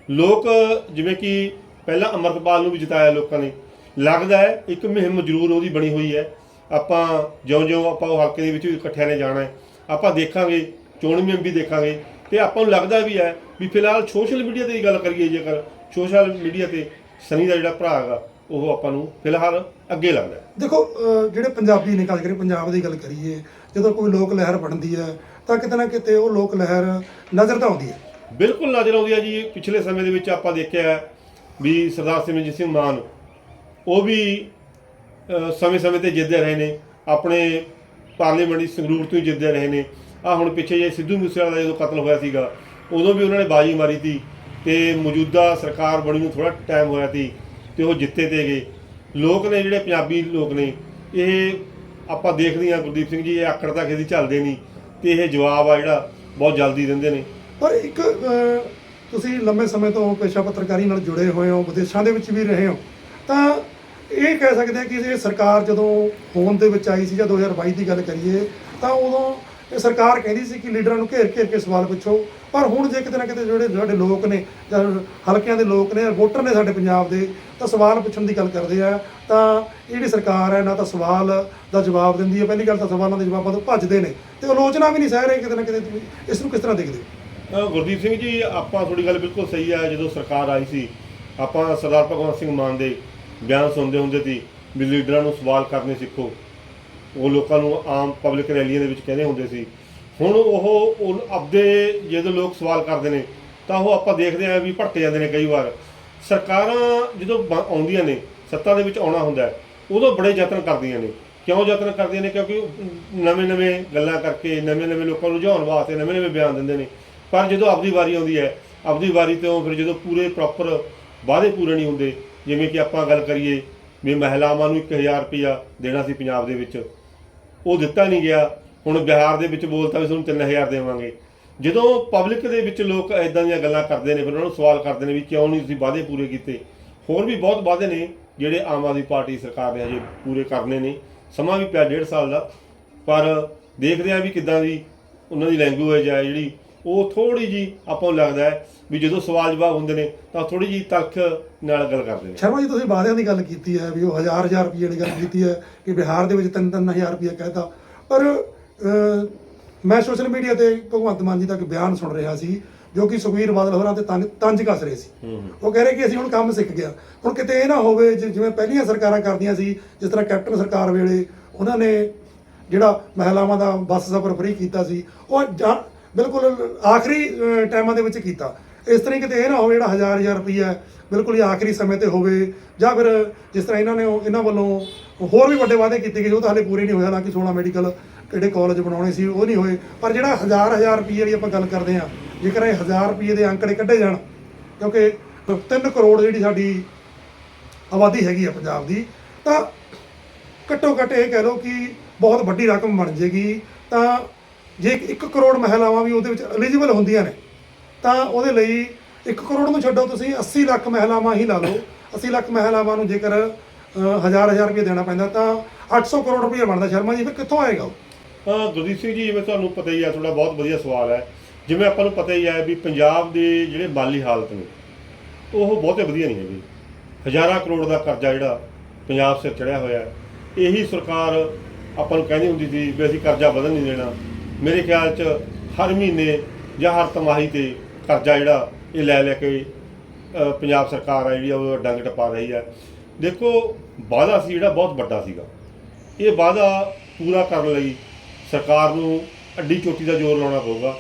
ਲੋਕ ਜਿਵੇਂ ਕਿ ਪਹਿਲਾਂ ਅੰਮ੍ਰਿਤਪਾਲ ਨੂੰ ਵੀ ਜਿਤਾਇਆ ਲੋਕਾਂ ਨੇ। ਲੱਗਦਾ ਹੈ ਇੱਕ ਮੁਹਿੰਮ ਜ਼ਰੂਰ ਉਹਦੀ ਬਣੀ ਹੋਈ ਹੈ। ਆਪਾਂ ਜਿਉਂ-ਜਿਉਂ ਆਪਾਂ ਉਹ ਹਲਕੇ ਦੇ ਵਿੱਚ ਵੀ ਇਕੱਠਿਆਂ ਨੇ ਜਾਣਾ ਹੈ। ਆਪਾਂ ਦੇਖਾਂਗੇ, ਚੋਣ ਮੁਹਿੰਮ ਵੀ ਦੇਖਾਂਗੇ। ਤੇ ਆਪਾਂ ਨੂੰ ਲੱਗਦਾ ਵੀ ਹੈ ਵੀ ਫਿਲਹਾਲ ਸੋਸ਼ਲ ਮੀਡੀਆ ਤੇ ਹੀ ਗੱਲ ਕਰੀਏ ਜੇਕਰ, ਸੋਸ਼ਲ ਮੀਡੀਆ ਤੇ ਸਨੀ ਦਾ ਜਿਹੜਾ ਭਰਾ ਹੈਗਾ, ਉਹ ਆਪਾਂ ਨੂੰ ਫਿਲਹਾਲ ਅੱਗੇ ਲੱਗਦਾ ਦੇਖੋ ਜਿਹੜੇ ਪੰਜਾਬੀ ਨੇ, ਗੱਲ ਕਰੀਏ, ਪੰਜਾਬ ਦੀ ਗੱਲ ਕਰੀਏ, ਜਦੋਂ ਕੋਈ ਲੋਕ ਲਹਿਰ ਬਣਦੀ ਹੈ ਤਾਂ ਕਿਤੇ ਨਾ ਕਿਤੇ ਉਹ ਲੋਕ ਲਹਿਰ ਨਜ਼ਰ ਤਾਂ ਆਉਂਦੀ ਹੈ। ਬਿਲਕੁਲ ਨਜ਼ਰ ਆਉਂਦੀ ਹੈ ਜੀ। ਪਿਛਲੇ ਸਮੇਂ ਦੇ ਵਿੱਚ ਆਪਾਂ ਦੇਖਿਆ ਵੀ ਸਰਦਾਰ ਸਿਮਰਜੀਤ ਸਿੰਘ ਮਾਨ, ਉਹ ਵੀ ਸਮੇਂ-ਸਮੇਂ ਤੇ ਜਿੱਤਦੇ ਰਹੇ ਨੇ। ਆਪਣੇ ਪਾਰਲੀਮੈਂਟ ਸੰਗਰੂਰ ਤੋਂ ਹੀ ਜਿੱਤਦੇ ਰਹੇ ਨੇ। ਆ ਹੁਣ ਪਿੱਛੇ ਜੇ ਸਿੱਧੂ ਮੂਸੇਵਾਲਾ ਦਾ ਜਦੋਂ ਕਤਲ ਹੋਇਆ ਸੀਗਾ, ਉਦੋਂ ਵੀ ਉਹਨਾਂ ਨੇ ਬਾਜੀ ਮਾਰੀ ਸੀ ਤੇ ਮੌਜੂਦਾ ਸਰਕਾਰ ਬਣੀ ਨੂੰ ਥੋੜਾ ਟਾਈਮ ਹੋਇਆ ਸੀ ਤੇ ਉਹ ਜਿੱਤੇ ਤੇ ਗਏ। ਲੋਕ ਨੇ ਜਿਹੜੇ ਪੰਜਾਬੀ ਲੋਕ ਨੇ, ਇਹ ਆਪਾਂ ਦੇਖਦੇ ਹਾਂ ਗੁਰਦੀਪ ਸਿੰਘ ਜੀ, ਇਹ ਆਕੜ ਤਾਂ ਕਿਸੇ ਦੀ ਚੱਲਦੇ ਨਹੀਂ। ਤੇ ਇਹ ਜਵਾਬ ਆ ਜਿਹੜਾ ਬਹੁਤ ਜਲਦੀ ਦਿੰਦੇ ਨੇ। ਪਰ ਇੱਕ ਅਹ, ਤੁਸੀਂ ਲੰਬੇ ਸਮੇਂ ਤੋਂ ਪੇਸ਼ਾ ਪੱਤਰਕਾਰੀ ਨਾਲ ਜੁੜੇ ਹੋਏ ਹੋ ਵਿਦੇਸ਼ਾਂ ਦੇ ਵਿੱਚ ਵੀ ਰਹੇ ਹੋ ਤਾਂ ਇਹ ਕਹਿ ਸਕਦੇ ਹਾਂ ਕਿ ਇਹ ਸਰਕਾਰ ਜਦੋਂ ਹੋਂਦ ਦੇ ਵਿੱਚ ਆਈ ਸੀ ਜਾਂ 2022 ਦੀ ਗੱਲ ਕਰੀਏ ਤਾਂ ਉਦੋਂ ਇਹ ਸਰਕਾਰ ਕਹਿੰਦੀ ਸੀ ਕਿ ਲੀਡਰਾਂ ਨੂੰ ਘੇਰ ਘੇਰ ਕੇ ਸਵਾਲ ਪੁੱਛੋ। ਪਰ ਹੁਣ ਜੇ ਕਿਤੇ ਨਾ ਕਿਤੇ ਜਿਹੜੇ ਸਾਡੇ ਲੋਕ ਨੇ ਜਾਂ ਹਲਕਿਆਂ ਦੇ ਲੋਕ ਨੇ, ਵੋਟਰ ਨੇ ਸਾਡੇ ਪੰਜਾਬ ਦੇ, ਤਾਂ ਸਵਾਲ ਪੁੱਛਣ ਦੀ ਗੱਲ ਕਰਦੇ ਆ, ਤਾਂ ਇਹ ਜਿਹੜੀ ਸਰਕਾਰ ਹੈ ਨਾ ਤਾਂ ਸਵਾਲ ਦਾ ਜਵਾਬ ਦਿੰਦੀ ਹੈ। ਪਹਿਲੀ ਗੱਲ ਤਾਂ ਸਵਾਲਾਂ ਦੇ ਜਵਾਬਾਂ ਤੋਂ ਭੱਜਦੇ ਨੇ ਤੇ ਆਲੋਚਨਾ ਵੀ ਨਹੀਂ ਸਹਿ ਰਹੇ ਕਿਤੇ ਨਾ ਕਿਤੇ ਤੁਸੀਂ। ਇਸ ਨੂੰ ਕਿਸ ਤਰ੍ਹਾਂ ਦੇਖਦੇ ਹੋ? ਗੁਰਦੀਪ ਸਿੰਘ ਜੀ, ਆਪਾਂ ਤੁਹਾਡੀ ਗੱਲ ਬਿਲਕੁਲ ਸਹੀ ਹੈ ਜਦੋਂ ਸਰਕਾਰ ਆਈ ਸੀ, ਆਪਾਂ ਸਰਦਾਰ ਭਗਵੰਤ ਸਿੰਘ ਮਾਨ ਦੇ ਬਿਆਨ ਸੁਣਦੇ ਹੁੰਦੇ ਸੀ ਵੀ ਲੀਡਰਾਂ ਨੂੰ ਸਵਾਲ ਕਰਨੇ ਸਿੱਖੋ। ਉਹ ਲੋਕਾਂ ਨੂੰ ਆਮ ਪਬਲਿਕ ਰੈਲੀਆਂ ਦੇ ਵਿੱਚ ਕਹਿੰਦੇ ਹੁੰਦੇ ਸੀ ਹੁਣ ਉਹ ਉਹ ਆਪਦੇ ਜਦੋਂ ਲੋਕ ਸਵਾਲ ਕਰਦੇ ਨੇ, ਤਾਂ ਉਹ ਆਪਾਂ ਦੇਖਦੇ ਆ ਵੀ ਭਟਕ ਜਾਂਦੇ ਨੇ ਕਈ ਵਾਰ। ਸਰਕਾਰਾਂ ਜਦੋਂ ਬ- ਆਉਂਦੀਆਂ ਨੇ, ਸੱਤਾ ਦੇ ਵਿੱਚ ਆਉਣਾ ਹੁੰਦਾ ਉਦੋਂ ਬੜੇ ਯਤਨ ਕਰਦੀਆਂ ਨੇ। ਕਿਉਂ ਯਤਨ ਕਰਦੀਆਂ ਨੇ? ਕਿਉਂਕਿ ਨਵੇਂ-ਨਵੇਂ ਗੱਲਾਂ ਕਰਕੇ ਨਵੇਂ-ਨਵੇਂ ਲੋਕਾਂ ਨੂੰ ਰਿਝਾਉਣ ਵਾਸਤੇ ਨਵੇਂ-ਨਵੇਂ ਬਿਆਨ ਦਿੰਦੇ ਨੇ। ਪਰ ਜਦੋਂ ਆਪਦੀ ਵਾਰੀ ਆਉਂਦੀ ਹੈ, ਆਪਦੀ ਵਾਰੀ ਤੋਂ ਫਿਰ ਜਦੋਂ ਪੂਰੇ ਪ੍ਰੋਪਰ ਵਾਅਦੇ ਪੂਰੇ ਨਹੀਂ ਹੁੰਦੇ, ਜਿਵੇਂ ਕਿ ਆਪਾਂ ਗੱਲ ਕਰੀਏ ਵੀ ਮਹਿਲਾਵਾਂ ਨੂੰ 1000 ਰੁਪਇਆ ਦੇਣਾ ਸੀ ਪੰਜਾਬ ਦੇ ਵਿੱਚ, ਉਹ ਦਿੱਤਾ ਨਹੀਂ ਗਿਆ। ਹੁਣ ਬਿਹਾਰ ਦੇ ਵਿੱਚ ਬੋਲਤਾ ਵੀ ਤੁਹਾਨੂੰ 3000 ਦੇਵਾਂਗੇ। ਜਦੋਂ ਪਬਲਿਕ ਦੇ ਵਿੱਚ ਲੋਕ ਐਦਾਂ ਦੀਆਂ ਗੱਲਾਂ ਕਰਦੇ ਨੇ, ਫਿਰ ਉਹਨਾਂ ਨੂੰ ਸਵਾਲ ਕਰਦੇ ਨੇ ਵੀ ਕਿਉਂ ਨਹੀਂ ਤੁਸੀਂ ਵਾਅਦੇ ਪੂਰੇ ਕੀਤੇ? ਹੋਰ ਵੀ ਬਹੁਤ ਵਾਅਦੇ ਨੇ ਜਿਹੜੇ ਆਮ ਆਦਮੀ ਪਾਰਟੀ ਸਰਕਾਰ ਨੇ ਹਜੇ ਪੂਰੇ ਕਰਨੇ ਨੇ। ਸਮਾਂ ਵੀ ਪਿਆ ਡੇਢ ਸਾਲ ਦਾ। ਪਰ ਦੇਖਦੇ ਆ ਵੀ ਕਿੱਦਾਂ ਦੀ ਉਹਨਾਂ ਦੀ ਲੈਂਗੁਏਜ ਹੈ ਜਿਹੜੀ, ਉਹ ਥੋੜੀ ਜੀ ਆਪਾਂ ਨੂੰ ਲੱਗਦਾ ਹੈ ਵੀ ਜਦੋਂ ਸਵਾਲ ਜਵਾਬ ਹੁੰਦੇ ਨੇ, ਤਾਂ ਥੋੜੀ ਜੀ ਤਲਖ ਨਾਲ ਗੱਲ ਕਰਦੇ ਨੇ। ਸ਼ਰਮਾ ਜੀ, ਤੁਸੀਂ ਵਾਅਦਿਆਂ ਦੀ ਗੱਲ ਕੀਤੀ ਹੈ ਵੀ ਉਹ ਹਜ਼ਾਰ ਹਜ਼ਾਰ ਰੁਪਏ ਦੀ ਗੱਲ ਕੀਤੀ ਹੈ ਕਿ ਬਿਹਾਰ ਦੇ ਵਿੱਚ ਤਿੰਨ ਤਿੰਨ ਹਜ਼ਾਰ ਰੁਪਏ ਕਹਿਤਾ ਪਰ ਮੈਂ ਸੋਸ਼ਲ ਮੀਡੀਆ ਤੇ ਭਗਵੰਤ ਮਾਨ ਜੀ ਦਾ ਇੱਕ ਬਿਆਨ ਸੁਣ ਰਿਹਾ ਸੀ ਜੋ ਕਿ ਸੁਖਵੀਰ ਬਾਦਲ ਹੋਰਾਂ ਤੇ ਤੰਜ ਤੰਜ ਕੱਸ ਰਹੇ ਸੀ। ਉਹ ਕਹਿ ਰਹੇ ਕਿ ਅਸੀਂ ਹੁਣ ਕੰਮ ਸਿੱਖ ਗਿਆ। ਹੁਣ ਕਿਤੇ ਇਹ ਨਾ ਹੋਵੇ ਜਿ- ਜਿਵੇਂ ਪਹਿਲੀਆਂ ਸਰਕਾਰਾਂ ਕਰਦੀਆਂ ਸੀ ਜਿਸ ਤਰ੍ਹਾਂ ਕੈਪਟਨ ਸਰਕਾਰ ਵੇਲੇ ਉਹਨਾਂ ਨੇ ਜਿਹੜਾ ਮਹਿਲਾਵਾਂ ਦਾ ਬੱਸ ਸਫ਼ਰ ਫ੍ਰੀ ਕੀਤਾ ਸੀ ਉਹ ਜਾਂ- ਬਿਲਕੁਲ ਆਖਰੀ ਟਾਈਮਾਂ ਦੇ ਵਿੱਚ ਕੀਤਾ। ਇਸ ਤਰ੍ਹਾਂ ਕਿਤੇ ਇਹ ਨਾ ਹੋਵੇ ਜਿਹੜਾ ਹਜ਼ਾਰ ਹਜ਼ਾਰ ਰੁਪਈਆ ਬਿਲਕੁਲ ਹੀ ਆਖਰੀ ਸਮੇਂ ਤੇ ਹੋਵੇ ਜਾਂ ਫਿਰ ਜਿਸ ਤਰ੍ਹਾਂ ਇਹਨਾਂ ਨੇ ਇਹਨਾਂ ਵੱਲੋਂ ਹੋਰ ਵੀ ਵੱਡੇ ਵਾਅਦੇ ਕੀਤੇ ਗਏ ਉਹ ਤਾਂ ਹਾਲੇ ਪੂਰੇ ਨਹੀਂ ਹੋਏ ਹਾਲਾਂਕਿ 16 ਮੈਡੀਕਲ ਕਿਹੜੇ ਕਾਲਜ ਬਣਾਉਣੇ ਸੀ, ਉਹ ਨਹੀਂ ਹੋਏ। ਪਰ ਜਿਹੜਾ ਹਜ਼ਾਰ ਹਜ਼ਾਰ ਰੁਪਈਏ ਦੀ ਆਪਾਂ ਗੱਲ ਕਰਦੇ ਹਾਂ, ਜੇਕਰ ਇਹ ਹਜ਼ਾਰ ਰੁਪਈਏ ਦੇ ਅੰਕੜੇ ਕੱਢੇ ਜਾਣ, ਕਿਉਂਕਿ 3 ਕਰੋੜ ਜਿਹੜੀ ਸਾਡੀ ਆਬਾਦੀ ਹੈਗੀ ਆ ਪੰਜਾਬ ਦੀ, ਤਾਂ ਘੱਟੋ ਘੱਟ ਇਹ ਕਹਿ ਲਓ ਕਿ ਬਹੁਤ ਵੱਡੀ ਰਕਮ ਬਣ ਜੇਗੀ। ਤਾਂ ਜੇ 1 ਕਰੋੜ ਮਹਿਲਾਵਾਂ ਵੀ ਉਹਦੇ ਵਿੱਚ ਐਲੀਜੀਬਲ ਹੁੰਦੀਆਂ ਨੇ, ਤਾਂ ਉਹਦੇ ਲਈ 1 ਕਰੋੜ ਨੂੰ ਛੱਡੋ ਤੁਸੀਂ 80 ਲੱਖ ਮਹਿਲਾਵਾਂ ਹੀ ਲਾ ਲਓ। 80 ਲੱਖ ਮਹਿਲਾਵਾਂ ਨੂੰ ਜੇਕਰ ਹਜ਼ਾਰ ਹਜ਼ਾਰ ਰੁਪਏ ਦੇਣਾ ਪੈਂਦਾ, ਤਾਂ 800 ਕਰੋੜ ਰੁਪਏ ਬਣਦਾ ਸ਼ਰਮਾ ਜੀ, ਫਿਰ ਕਿੱਥੋਂ ਆਏਗਾ ਉਹ? ਹਾਂ ਗੁਰਦੀਪ ਸਿੰਘ ਜੀ, ਜਿਵੇਂ ਤੁਹਾਨੂੰ ਪਤਾ ਹੀ ਆ, ਤੁਹਾਡਾ ਬਹੁਤ ਵਧੀਆ ਸਵਾਲ ਹੈ। ਜਿਵੇਂ ਆਪਾਂ ਨੂੰ ਪਤਾ ਹੀ ਹੈ ਵੀ ਪੰਜਾਬ ਦੇ ਜਿਹੜੇ ਮਾਲੀ ਹਾਲਤ ਨੇ, ਉਹ ਬਹੁਤੇ ਵਧੀਆ ਨਹੀਂ ਹੈਗੇ। ਹਜ਼ਾਰਾਂ ਕਰੋੜ ਦਾ ਕਰਜ਼ਾ ਜਿਹੜਾ ਪੰਜਾਬ ਸਿਰ ਚੜਿਆ ਹੋਇਆ ਹੈ। ਇਹੀ ਸਰਕਾਰ ਆਪਾਂ ਨੂੰ ਕਹਿੰਦੀ ਹੁੰਦੀ ਸੀ ਵੀ ਅਸੀਂ ਕਰਜ਼ਾ ਵਧਣ ਨਹੀਂ ਦੇਣਾ। ਮੇਰੇ ਖਿਆਲ 'ਚ ਹਰ ਮਹੀਨੇ ਜਾਂ ਹਰ ਤਿਮਾਹੀ ਤੇ ਕਰਜ਼ਾ ਜਿਹੜਾ ਇਹ ਲੈ ਲੈ ਕੇ ਪੰਜਾਬ ਸਰਕਾਰ ਆ ਜਿਹੜੀ ਆ ਉਹ ਡੰਗ ਟਪਾ ਰਹੀ ਹੈ। ਦੇਖੋ, ਵਾਅਦਾ ਸੀ ਜਿਹੜਾ ਬਹੁਤ ਵੱਡਾ ਸੀਗਾ। ਇਹ ਵਾਅਦਾ ਪੂਰਾ ਕਰਨ ਲਈ ਸਰਕਾਰ ਨੂੰ ਅੱਡੀ ਚੋਟੀ ਦਾ ਜ਼ੋਰ ਲਾਉਣਾ ਪਊਗਾ।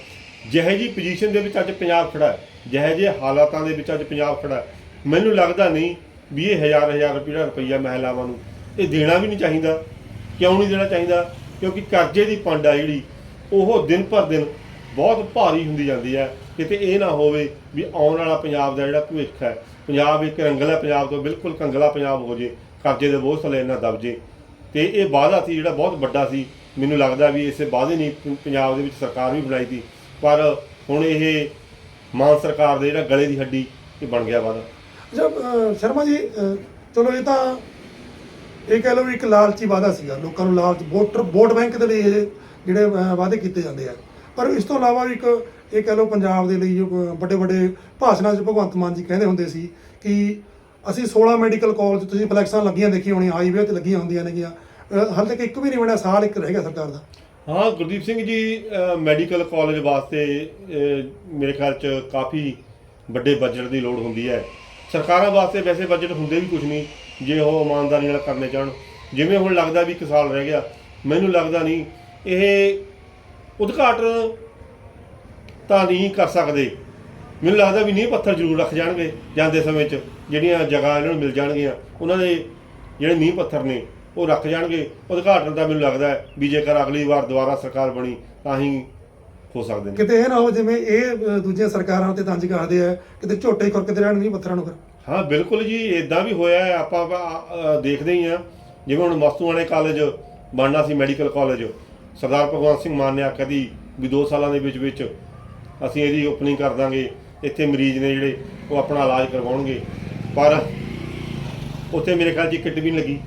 ਜਿਹੇ ਜੀ ਪੋਜੀਸ਼ਨ ਦੇ ਵਿੱਚ ਅੱਜ ਪੰਜਾਬ ਖੜਾ ਹੈ, ਜਿਹੇ ਜਿਹੇ ਹਾਲਾਤਾਂ ਦੇ ਵਿੱਚ ਅੱਜ ਪੰਜਾਬ ਖੜਾ ਹੈ, ਮੈਨੂੰ ਲੱਗਦਾ ਨਹੀਂ ਵੀ ਇਹ ਹਜ਼ਾਰ ਹਜ਼ਾਰ ਰੁਪਏ ਰੁਪਈਆ ਮਹਿਲਾਵਾਂ ਨੂੰ ਇਹ ਦੇਣਾ ਵੀ ਨਹੀਂ ਚਾਹੀਦਾ, ਕਿਉਂ ਨਹੀਂ ਦੇਣਾ ਚਾਹੀਦਾ? ਕਿਉਂਕਿ ਕਰਜ਼ੇ ਦੀ ਪੰਡ ਆ ਜਿਹੜੀ, ਉਹ ਦਿਨ ਪਰ ਦਿਨ ਬਹੁਤ ਭਾਰੀ ਹੁੰਦੀ ਜਾਂਦੀ ਹੈ। ਕਿਤੇ ਇਹ ਨਾ ਹੋਵੇ ਵੀ ਆਉਣ ਵਾਲਾ ਪੰਜਾਬ ਦਾ ਜਿਹੜਾ ਭਵਿੱਖ ਹੈ, ਪੰਜਾਬ ਇੱਕ ਰੰਗਲਾ ਪੰਜਾਬ ਤੋਂ ਬਿਲਕੁਲ ਕੰਗਲਾ ਪੰਜਾਬ ਹੋ ਜੇ, ਕਰਜ਼ੇ ਦੇ ਬੋਝ ਥੱਲੇ ਨਾ ਦਬ ਜੇ। ਤੇ ਇਹ ਵਾਅਦਾ ਸੀ ਜਿਹੜਾ ਬਹੁਤ ਵੱਡਾ ਸੀ ਮੈਨੂੰ ਲੱਗਦਾ ਵੀ ਇਸੇ ਵਾਅਦੇ ਨਹੀਂ ਪੰਜਾਬ ਦੇ ਵਿੱਚ ਸਰਕਾਰ ਵੀ ਬਣਾਈ ਸੀ ਪਰ ਹੁਣ ਇਹ ਮਾਨ ਸਰਕਾਰ ਦੇ ਜਿਹੜਾ ਗਲੇ ਦੀ ਹੱਡੀ, ਇਹ ਬਣ ਗਿਆ ਵਾਅਦਾ। ਅੱਛਾ ਸ਼ਰਮਾ ਜੀ ਚਲੋ ਇਹ ਤਾਂ ਇਹ ਕਹਿ ਲਓ ਵੀ ਇੱਕ ਲਾਲਚੀ ਵਾਅਦਾ ਸੀਗਾ। ਲੋਕਾਂ ਨੂੰ ਲਾਲਚ, ਵੋਟਰ, ਵੋਟ ਬੈਂਕ ਦੇ ਲਈ ਇਹ ਜਿਹੜੇ ਵਾਅਦੇ ਕੀਤੇ ਜਾਂਦੇ ਆ। ਪਰ ਇਸ ਤੋਂ ਇਲਾਵਾ ਵੀ ਇੱਕ ਇਹ ਕਹਿ ਲਓ ਪੰਜਾਬ ਦੇ ਲਈ ਵੱਡੇ ਵੱਡੇ ਭਾਸ਼ਣਾਂ 'ਚ ਭਗਵੰਤ ਮਾਨ ਜੀ ਕਹਿੰਦੇ ਹੁੰਦੇ ਸੀ ਕਿ ਅਸੀਂ 16 ਮੈਡੀਕਲ ਕਾਲਜ, ਤੁਸੀਂ ਫਲੈਕਸਾਂ ਲੱਗੀਆਂ ਦੇਖੀਆਂ ਹੋਣੀਆਂ ਹਾਈਵੇ ਤੇ ਲੱਗੀਆਂ ਹੁੰਦੀਆਂ ਨੇਗੀਆਂ ਹਾਲੇ ਤੱਕ ਇੱਕ ਵੀ ਨਹੀਂ ਬਣਿਆ ਸਾਲ ਇੱਕ ਰਹਿ ਗਿਆ ਸਰਕਾਰ ਦਾ। ਹਾਂ ਗੁਰਦੀਪ ਸਿੰਘ ਜੀ ਮੈਡੀਕਲ ਕਾਲਜ ਵਾਸਤੇ ਅ, ਮੇਰੇ ਖਿਆਲ ਚ ਕਾਫੀ ਵੱਡੇ ਬਜਟ ਦੀ ਲੋੜ ਹੁੰਦੀ ਹੈ। ਸਰਕਾਰਾਂ ਵਾਸਤੇ ਵੈਸੇ ਬਜਟ ਹੁੰਦੇ ਵੀ ਕੁਝ ਨਹੀਂ ਜੇ ਉਹ ਇਮਾਨਦਾਰੀ ਨਾਲ ਕਰਨੇ ਚਾਹਣ। ਜਿਵੇਂ ਹੁਣ ਲੱਗਦਾ ਵੀ ਇੱਕ ਸਾਲ ਰਹਿ ਗਿਆ ਮੈਨੂੰ ਲੱਗਦਾ ਨਹੀਂ ਇਹ ਉਦਘਾਟਨ ਤਾਂ ਨਹੀਂ ਕਰ ਸਕਦੇ। ਮੈਨੂੰ ਲੱਗਦਾ ਵੀ ਨਹੀਂ ਪੱਥਰ ਜ਼ਰੂਰ ਰੱਖ ਜਾਣਗੇ ਜਾਂਦੇ ਸਮੇਂ 'ਚ ਜਿਹੜੀਆਂ ਜਗ੍ਹਾ ਇਹਨਾਂ ਨੂੰ ਮਿਲ ਜਾਣਗੀਆਂ। ਉਹਨਾਂ ਦੇ ਜਿਹੜੇ ਨੀਂਹ ਪੱਥਰ ਨੇ ਉਹ ਰੱਖ ਜਾਣਗੇ। ਉਦਘਾਟਨ ਤਾਂ ਮੈਨੂੰ ਲੱਗਦਾ ਹੈ ਵੀ ਜੇਕਰ ਅਗਲੀ ਵਾਰ ਦੁਬਾਰਾ ਸਰਕਾਰ ਬਣੀ ਤਾਂ ਹੀ ਹੋ ਸਕਦੇ ਨੇ। ਕਿਤੇ ਇਹ ਨਾ ਹੋ ਜਿਵੇਂ ਇਹ ਅ, ਦੂਜੀਆਂ ਸਰਕਾਰਾਂ ਤੇ ਤੰਜ ਕਰਦੇ ਆ ਕਿਤੇ ਝੋਟੇ ਖੁਰਕਦੇ ਰਹਿਣ ਨਹੀਂ ਪੱਥਰਾਂ ਨੂੰ ਫਿਰ। ਹਾਂ ਬਿਲਕੁਲ ਜੀ ਇਦਾਂ ਵੀ ਹੋਇਆ ਹੈ। ਆਪਾਂ ਅ, ਦੇਖਦੇ ਹੀ ਆ ਜਿਵੇਂ ਹੁਣ ਮਸਤੂ ਵਾਲੇ ਕਾਲਜ ਬਣਨਾ ਸੀ ਮੈਡੀਕਲ ਕਾਲਜ। ਸਰਦਾਰ ਭਗਵੰਤ ਸਿੰਘ ਮਾਨ ਨੇ ਆਖਿਆ ਸੀ ਵੀ 2 ਸਾਲਾਂ ਦੇ ਵਿੱਚ ਵਿੱਚ ਅਸੀਂ ਇਹਦੀ ਓਪਨਿੰਗ ਕਰ ਦਾਂਗੇ। ਇੱਥੇ ਮਰੀਜ਼ ਨੇ ਜਿਹੜੇ ਉਹ ਆਪਣਾ ਇਲਾਜ ਕਰਵਾਉਣਗੇ। ਪਰ ਉੱਥੇ ਮੇਰੇ ਖਿਆਲ 'ਚ ਇੱਕ ਕਿੱਟ ਵੀ ਨਹੀਂ ਲੱਗੀ।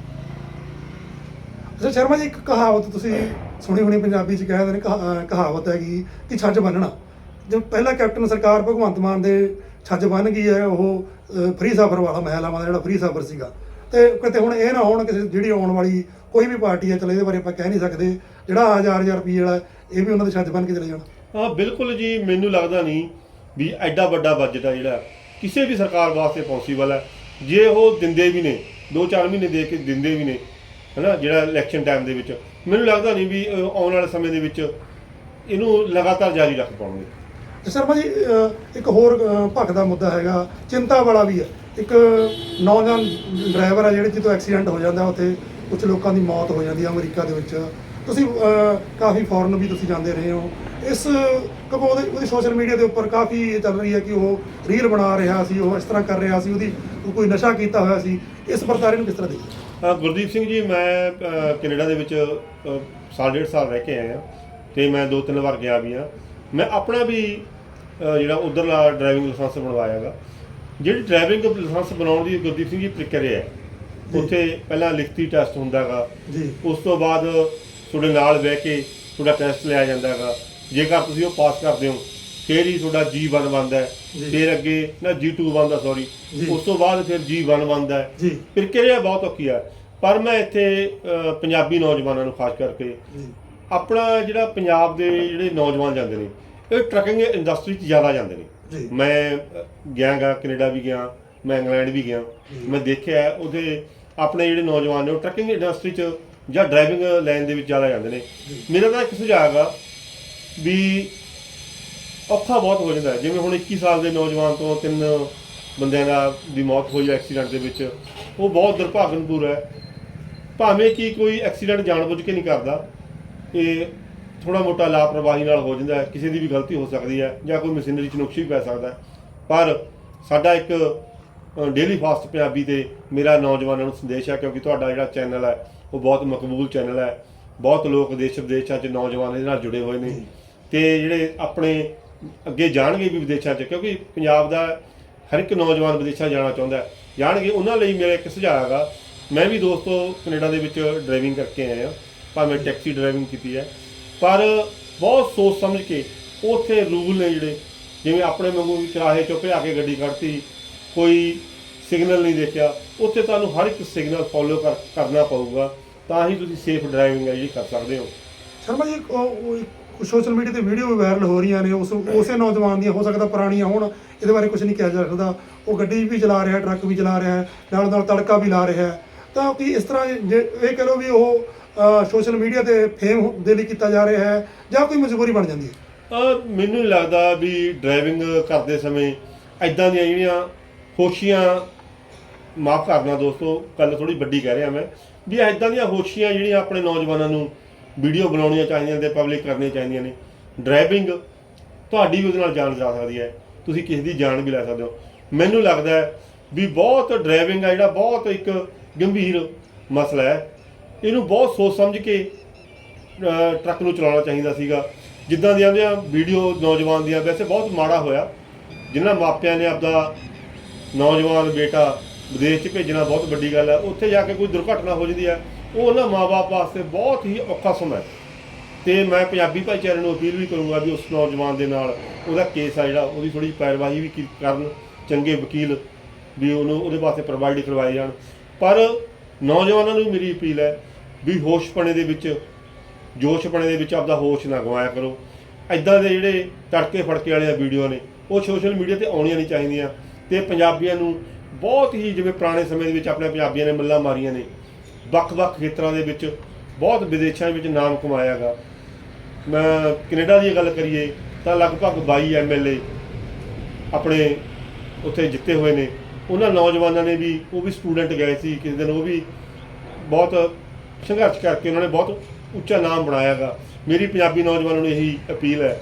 ਅੱਛਾ, ਸ਼ਰਮਾ ਜੀ, ਇੱਕ ਕਹਾਵਤ ਤੁਸੀਂ ਸੁਣੀ ਹੋਣੀ ਪੰਜਾਬੀ ਚ ਕਹਿੰਦੇ ਨੇ ਕਹਾ- ਕਹਾਵਤ ਹੈਗੀ ਕਿ ਛੱਜ ਬੰਨਣਾ। ਜੋ ਪਹਿਲਾ ਕੈਪਟਨ ਸਰਕਾਰ ਭਗਵੰਤ ਮਾਨ ਦੇ ਛੱਜ ਬੰਨ ਗਈ ਹੈ, ਉਹ ਫ੍ਰੀ ਸਫਰ ਵਾਲਾ ਮਹਿਲਾਵਾਂ ਦਾ ਜਿਹੜਾ ਫ੍ਰੀ ਸਫਰ ਸੀਗਾ। ਤੇ ਕਿਤੇ ਹੁਣ ਇਹ ਨਾ ਹੋਣ ਕਿਸੇ ਜਿਹੜੀ ਆਉਣ ਵਾਲੀ ਕੋਈ ਵੀ ਪਾਰਟੀ ਹੈ, ਚਲੋ ਇਹਦੇ ਬਾਰੇ ਆਪਾਂ ਕਹਿ ਨਹੀਂ ਸਕਦੇ। ਜਿਹੜਾ ਹਜ਼ਾਰ ਹਜ਼ਾਰ ਰੁਪਏ ਵਾਲਾ, ਇਹ ਵੀ ਉਹਨਾਂ ਦੇ ਛੱਜ ਬੰਨ ਕੇ ਚਲੇ ਜਾਣ। ਹਾਂ, ਬਿਲਕੁਲ ਜੀ, ਮੈਨੂੰ ਲੱਗਦਾ ਨਹੀਂ ਵੀ ਐਡਾ ਵੱਡਾ ਬਜਟ ਆ ਜਿਹੜਾ ਕਿਸੇ ਵੀ ਸਰਕਾਰ ਵਾਸਤੇ ਪੋਸੀਬਲ ਹੈ। ਜੇ ਉਹ ਦਿੰਦੇ ਵੀ ਨੇ 2-4 ਮਹੀਨੇ ਦੇ ਕੇ ਦਿੰਦੇ ਵੀ ਨੇ ਹਨਾ ਜਿਹੜਾ ਇਲੈਕਸ਼ਨ ਟਾਈਮ ਦੇ ਵਿੱਚ। ਮੈਨੂੰ ਲੱਗਦਾ ਨਹੀਂ ਵੀ ਅਹ, ਆਉਣ ਵਾਲੇ ਸਮੇਂ ਦੇ ਵਿੱਚ ਇਹਨੂੰ ਲਗਾਤਾਰ ਜਾਰੀ ਰੱਖ ਪਾਉਣਗੇ। ਤੇ ਸ਼ਰਮਾ ਜੀ ਅਹ, ਇੱਕ ਹੋਰ ਅਹ, ਭਖ ਦਾ ਮੁੱਦਾ ਹੈਗਾ ਚਿੰਤਾ ਵਾਲਾ ਵੀ ਹੈ। ਇੱਕ ਨੌਜਵਾਨ ਡਰਾਈਵਰ ਆ ਜਿਹੜੇ ਜਿੱਦੋਂ ਐਕਸੀਡੈਂਟ ਹੋ ਜਾਂਦਾ ਉੱਥੇ ਕੁਝ ਲੋਕਾਂ ਦੀ ਮੌਤ ਹੋ ਜਾਂਦੀ ਹੈ ਅਮਰੀਕਾ ਦੇ ਵਿੱਚ। ਤੁਸੀਂ ਅਹ, ਕਾਫੀ ਫੋਰਨ ਵੀ ਤੁਸੀਂ ਜਾਂਦੇ ਰਹੇ ਹੋ। ਇਸ ਕਿਉਂਕਿ ਉਹਦੇ ਉਹਦੀ ਸੋਸ਼ਲ ਮੀਡੀਆ ਦੇ ਉੱਪਰ ਕਾਫੀ ਇਹ ਚੱਲ ਰਹੀ ਹੈ ਕਿ ਉਹ ਰੀਲ ਬਣਾ ਰਿਹਾ ਸੀ ਉਹ ਇਸ ਤਰ੍ਹਾਂ ਕਰ ਰਿਹਾ ਸੀ ਉਹਦੀ ਕੋਈ ਨਸ਼ਾ ਕੀਤਾ ਹੋਇਆ ਸੀ। ਇਸ ਵਰਤਾਰੇ ਨੂੰ ਕਿਸ ਤਰ੍ਹਾਂ ਦੇਖਦੇ ਹਾਂ? ਗੁਰਦੀਪ ਸਿੰਘ ਜੀ ਮੈਂ ਕੈਨੇਡਾ ਦੇ ਵਿੱਚ ਸਾਲ ਡੇਢ ਸਾਲ ਰਹਿ ਕੇ ਆਇਆ ਤੇ ਮੈਂ ਦੋ ਤਿੰਨ ਵਾਰ ਗਿਆ ਵੀ ਆ ਮੈਂ ਆਪਣਾ ਵੀ ਜਿਹੜਾ ਉਧਰਲਾ ਡਰਾਈਵਿੰਗ ਲਾਇਸੈਂਸ ਬਣਵਾਇਆਗਾ ਜਿਹੜੀ ਡਰਾਈਵਿੰਗ ਲਾਇਸੈਂਸ ਬਣਾਉਣ ਦੀ ਗੁਰਦੀਪ ਸਿੰਘ ਜੀ ਪ੍ਰਕਿਰਿਆ ਹੈ ਜੀ। ਉੱਥੇ ਪਹਿਲਾਂ ਲਿਖਤੀ ਟੈਸਟ ਹੁੰਦਾ ਹੈਗਾ ਜੀ। ਉਸ ਤੋਂ ਬਾਅਦ ਤੁਹਾਡੇ ਨਾਲ ਬਹਿ ਕੇ ਤੁਹਾਡਾ ਟੈਸਟ ਲਿਆ ਜਾਂਦਾ ਹੈਗਾ ਜੇਕਰ ਤੁਸੀਂ ਉਹ ਪਾਸ ਕਰਦੇ ਹੋ ਫਿਰ ਹੀ ਤੁਹਾਡਾ G1 ਬਣਦਾ ਹੈ। ਜੀ। ਫਿਰ ਅੱਗੇ ਨਾ G2 ਬਣਦਾ ਸੌਰੀ ਜੀ। ਉਸ ਤੋਂ ਬਾਅਦ ਫਿਰ G1 ਬਣਦਾ ਹੈ। ਜੀ। ਪ੍ਰਕਿਰਿਆ ਬਹੁਤ ਔਖੀ ਆ ਪਰ ਮੈਂ ਇੱਥੇ ਅ, ਪੰਜਾਬੀ ਨੌਜਵਾਨਾਂ ਨੂੰ ਖਾਸ ਕਰਕੇ ਜੀ। ਆਪਣਾ ਜਿਹੜਾ ਪੰਜਾਬ ਦੇ ਜਿਹੜੇ ਨੌਜਵਾਨ ਜਾਂਦੇ ਨੇ ਇਹ ਟਰੱਕਿੰਗ ਇੰਡਸਟਰੀ 'ਚ ਜ਼ਿਆਦਾ ਜਾਂਦੇ ਨੇ। ਜੀ। ਮੈਂ ਅ, ਗਿਆ ਗਾ ਕੈਨੇਡਾ ਵੀ ਗਿਆ ਮੈਂ ਇੰਗਲੈਂਡ ਵੀ ਗਿਆ। ਜੀ। ਮੈਂ ਦੇਖਿਆ ਉਹਦੇ ਆਪਣੇ ਜਿਹੜੇ ਨੌਜਵਾਨ ਨੇ ਉਹ ਟਰੱਕਿੰਗ ਇੰਡਸਟਰੀ 'ਚ ਜਾਂ ਡਰਾਈਵਿੰਗ ਲਾਈਨ ਦੇ ਵਿੱਚ ਜ਼ਿਆਦਾ ਜਾਂਦੇ ਨੇ। ਮੇਰਾ ਤਾਂ ਇੱਕ ਸੁਝਾਅ ਹੈਗਾ ਵੀ ਔਖਾ ਬਹੁਤ ਹੋ ਜਾਂਦਾ ਹੈ। ਜਿਵੇਂ ਹੁਣ 21 ਸਾਲ ਦੇ ਨੌਜਵਾਨ ਤੋਂ ਤਿੰਨ ਬੰਦਿਆਂ ਦਾ ਦੀ ਮੌਤ ਹੋਈ ਐਕਸੀਡੈਂਟ ਦੇ ਵਿੱਚ। ਉਹ ਬਹੁਤ ਦੁਰਭਾਗਨਪੂਰ ਹੈ। ਭਾਵੇਂ ਕਿ ਕੋਈ ਐਕਸੀਡੈਂਟ ਜਾਣਬੁੱਝ ਕੇ ਨਹੀਂ ਕਰਦਾ ਇਹ ਥੋੜਾ ਮੋਟਾ ਲਾਪਰਵਾਹੀ ਨਾਲ ਹੋ ਜਾਂਦਾ ਹੈ। ਕਿਸੇ ਦੀ ਵੀ ਗਲਤੀ ਹੋ ਸਕਦੀ ਹੈ ਜਾਂ ਕੋਈ ਮਸ਼ੀਨਰੀ 'ਚ ਨੁਕਸ ਵੀ ਪੈ ਸਕਦਾ ਹੈ। ਪਰ ਸਾਡਾ ਇੱਕ ਡੇਲੀ ਫਾਸਟ ਪੰਜਾਬੀ ਤੇ ਮੇਰਾ ਨੌਜਵਾਨਾਂ ਨੂੰ ਸੰਦੇਸ਼ ਹੈ ਕਿਉਂਕਿ ਤੁਹਾਡਾ ਜਿਹੜਾ ਚੈਨਲ ਹੈ ਉਹ ਬਹੁਤ ਮਕਬੂਲ ਚੈਨਲ ਹੈ। ਬਹੁਤ ਲੋਕ ਦੇਸ਼ ਵਿਦੇਸ਼ਾਂ 'ਚ ਨੌਜਵਾਨ ਇਹਦੇ ਨਾਲ ਜੁੜੇ ਹੋਏ ਨੇ। ਤੇ ਜਿਹੜੇ ਆਪਣੇ ਅੱਗੇ ਜਾਣਗੇ ਵੀ ਵਿਦੇਸ਼ਾਂ 'ਚ, ਕਿਉਂਕਿ ਪੰਜਾਬ ਦਾ ਹਰ ਇੱਕ ਨੌਜਵਾਨ ਵਿਦੇਸ਼ਾਂ ਜਾਣਾ ਚਾਹੁੰਦਾ ਹੈ। ਜਾਣਗੇ, ਉਹਨਾਂ ਲਈ ਮੇਰਾ ਇੱਕ ਸੁਝਾਅ ਹੈਗਾ। ਮੈਂ ਵੀ ਦੋਸਤੋ ਕੈਨੇਡਾ ਦੇ ਵਿੱਚ ਡਰਾਈਵਿੰਗ ਕਰਕੇ ਆਇਆ ਭਾਵੇਂ ਟੈਕਸੀ ਡਰਾਈਵਿੰਗ ਕੀਤੀ ਹੈ। ਪਰ ਬਹੁਤ ਸੋਚ ਸਮਝ ਕੇ ਉੱਥੇ ਰੂਲ ਨੇ ਜਿਹੜੇ, ਜਿਵੇਂ ਆਪਣੇ ਵਾਂਗੂ ਵੀ ਚਰਾਹੇ ਚੋਂ ਭਜਾ ਕੇ ਗੱਡੀ ਕੱਢਤੀ, ਕੋਈ ਸਿਗਨਲ ਨਹੀਂ ਦੇਖਿਆ, ਉੱਥੇ ਤੁਹਾਨੂੰ ਹਰ ਇੱਕ ਸਿਗਨਲ ਫੋਲੋ ਕਰ, ਕਰਨਾ ਪਊਗਾ। ਤਾਂ ਹੀ ਤੁਸੀਂ ਸੇਫ ਡਰਾਈਵਿੰਗ ਹੈ ਜਿਹੜੀ ਕਰ ਸਕਦੇ ਹੋ। ਸ਼ਰਮਾ ਜੀ ਕੁਝ ਸੋਸ਼ਲ ਮੀਡੀਆ ਤੇ ਵੀਡੀਓ ਵੀ ਵਾਇਰਲ ਹੋ ਰਹੀਆਂ ਨੇ, ਉਸ ਉਸੇ ਨੌਜਵਾਨ ਦੀਆਂ, ਹੋ ਸਕਦਾ ਪੁਰਾਣੀਆਂ ਹੋਣ, ਇਹਦੇ ਬਾਰੇ ਕੁਝ ਨਹੀਂ ਕਿਹਾ ਜਾ ਸਕਦਾ। ਉਹ ਗੱਡੀ ਵੀ ਚਲਾ ਰਿਹਾ, ਟਰੱਕ ਵੀ ਚਲਾ ਰਿਹਾ, ਨਾਲ ਨਾਲ ਤੜਕਾ ਵੀ ਲਾ ਰਿਹਾ। ਤਾਂ ਕਿ ਇਸ ਤਰ੍ਹਾਂ ਜੇ ਇਹ ਕਹ ਲਓ ਵੀ ਉਹ ਸੋਸ਼ਲ ਮੀਡੀਆ ਤੇ ਫੇਮ ਦੇ ਲਈ ਕੀਤਾ ਜਾ ਰਿਹਾ ਹੈ, ਜਾਂ ਕੋਈ ਮਜਬੂਰੀ ਬਣ ਜਾਂਦੀ ਹੈ? ਮੈਨੂੰ ਨਹੀਂ ਲੱਗਦਾ ਵੀ ਡਰਾਈਵਿੰਗ ਕਰਦੇ ਸਮੇਂ ਐਦਾਂ ਦੀਆਂ ਜਿਹੜੀਆਂ ਹੋਸ਼ੀਆਂ ਮਾਫ ਕਰਨਾ ਦੋਸਤੋ, ਗੱਲ ਥੋੜੀ ਵੱਡੀ ਕਹਿ ਰਿਹਾ ਮੈਂ, ਵੀ ਐਦਾਂ ਦੀਆਂ ਹੋਸ਼ੀਆਂ ਜਿਹੜੀਆਂ ਆਪਣੇ ਨੌਜਵਾਨਾਂ ਨੂੰ ਵੀਡੀਓ ਬਣਾਉਣੀਆਂ ਚਾਹੀਦੀਆਂ ਤੇ ਪਬਲਿਕ ਕਰਨੀਆਂ ਚਾਹੀਦੀਆਂ ਨੇ। ਡਰਾਈਵਿੰਗ ਤੁਹਾਡੀ ਵੀ ਉਹਦੇ ਨਾਲ ਜਾਨ ਜਾ ਸਕਦੀ ਹੈ। ਤੁਸੀਂ ਕਿਸੇ ਦੀ ਜਾਨ ਵੀ ਲੈ ਸਕਦੇ ਹੋ। ਮੈਨੂੰ ਲੱਗਦਾ ਹੈ ਵੀ ਬਹੁਤ ਡਰਾਈਵਿੰਗ ਆ ਜਿਹੜਾ ਬਹੁਤ ਇੱਕ ਗੰਭੀਰ ਮਸਲਾ ਹੈ। ਇਹਨੂੰ ਬਹੁਤ ਸੋਚ ਸਮਝ ਕੇ ਟਰੱਕ ਨੂੰ ਚਲਾਉਣਾ ਚਾਹੀਦਾ ਸੀਗਾ। ਜਿੱਦਾਂ ਦੀਆਂ ਉਹਦੀਆਂ ਵੀਡੀਓ ਨੌਜਵਾਨ ਦੀਆਂ, ਵੈਸੇ ਬਹੁਤ ਮਾੜਾ ਹੋਇਆ। ਜਿਨ੍ਹਾਂ ਮਾਪਿਆਂ ਨੇ ਆਪਦਾ ਨੌਜਵਾਨ ਬੇਟਾ ਵਿਦੇਸ਼ 'ਚ ਭੇਜਣਾ ਬਹੁਤ ਵੱਡੀ ਗੱਲ ਹੈ। ਉੱਥੇ ਜਾ ਕੇ ਕੋਈ ਦੁਰਘਟਨਾ ਹੋ ਜਾਂਦੀ ਹੈ। ਉਹ ਉਹਨਾਂ ਮਾਪੇ ਵਾਸਤੇ ਬਹੁਤ ਹੀ ਔਖਾ ਸਮਾਂ ਹੈ। ਤੇ ਮੈਂ ਪੰਜਾਬੀ ਭਾਈਚਾਰੇ ਨੂੰ ਅਪੀਲ ਵੀ ਕਰੂੰਗਾ ਵੀ ਉਸ ਨੌਜਵਾਨ ਦੇ ਨਾਲ ਉਹਦਾ ਕੇਸ ਆ ਜਿਹੜਾ, ਉਹਦੀ ਥੋੜੀ ਪੈਰਵਾਹੀ ਵੀ ਕੀ- ਕਰਨ, ਚੰਗੇ ਵਕੀਲ ਵੀ ਉਹਨੂੰ, ਉਹਦੇ ਵਾਸਤੇ ਪ੍ਰੋਵਾਈਡ ਕਰਵਾਏ ਜਾਣ। ਪਰ ਨੌਜਵਾਨਾਂ ਨੂੰ ਮੇਰੀ ਅਪੀਲ ਹੈ ਵੀ ਹੋਸ਼ਪਣੇ ਦੇ ਵਿੱਚ, ਜੋਸ਼ਪਣੇ ਦੇ ਵਿੱਚ ਆਪਦਾ ਹੋਸ਼ ਨਾ ਗਵਾਇਆ ਕਰੋ। ਐਦਾਂ ਦੇ ਜਿਹੜੇ ਤੜਕੇ ਫੜਕੇ ਵਾਲੀਆਂ ਵੀਡੀਓ ਨੇ, ਉਹ ਸੋਸ਼ਲ ਮੀਡੀਆ ਤੇ ਆਉਣੀਆਂ ਨਹੀਂ ਚਾਹੀਦੀਆਂ। ਤੇ ਪੰਜਾਬੀਆਂ ਨੂੰ ਬਹੁਤ ਹੀ ਜਿਵੇਂ ਪੁਰਾਣੇ ਸਮੇਂ ਦੇ ਵਿੱਚ ਆਪਣੇ ਪੰਜਾਬੀਆਂ ਨੇ ਮੱਲਾਂ ਮਾਰੀਆਂ ਨੇ ਵੱਖ-ਵੱਖ ਖੇਤਰਾਂ ਦੇ ਵਿੱਚ ਬਹੁਤ ਵਿਦੇਸ਼ਾਂ ਵਿੱਚ ਨਾਮ ਕਮਾਇਆਗਾ। ਮੈਂ ਕੈਨੇਡਾ ਦੀ ਗੱਲ ਕਰੀਏ ਤਾਂ ਲਗਭਗ 22 ਐਮਐਲਏ ਆਪਣੇ ਉੱਥੇ ਜਿੱਤੇ ਹੋਏ ਨੇ। ਉਹਨਾਂ ਨੌਜਵਾਨਾਂ ਨੇ ਵੀ, ਉਹ ਵੀ ਸਟੂਡੈਂਟ ਗਏ ਸੀ ਕਿਸੇ ਦਿਨ, ਉਹ ਵੀ ਬਹੁਤ ਸੰਘਰਸ਼ ਕਰਕੇ ਉਹਨਾਂ ਨੇ ਬਹੁਤ ਉੱਚਾ ਨਾਮ ਬਣਾਇਆਗਾ। ਮੇਰੀ ਪੰਜਾਬੀ ਨੌਜਵਾਨਾਂ ਨੂੰ ਇਹੀ ਅਪੀਲ ਹੈ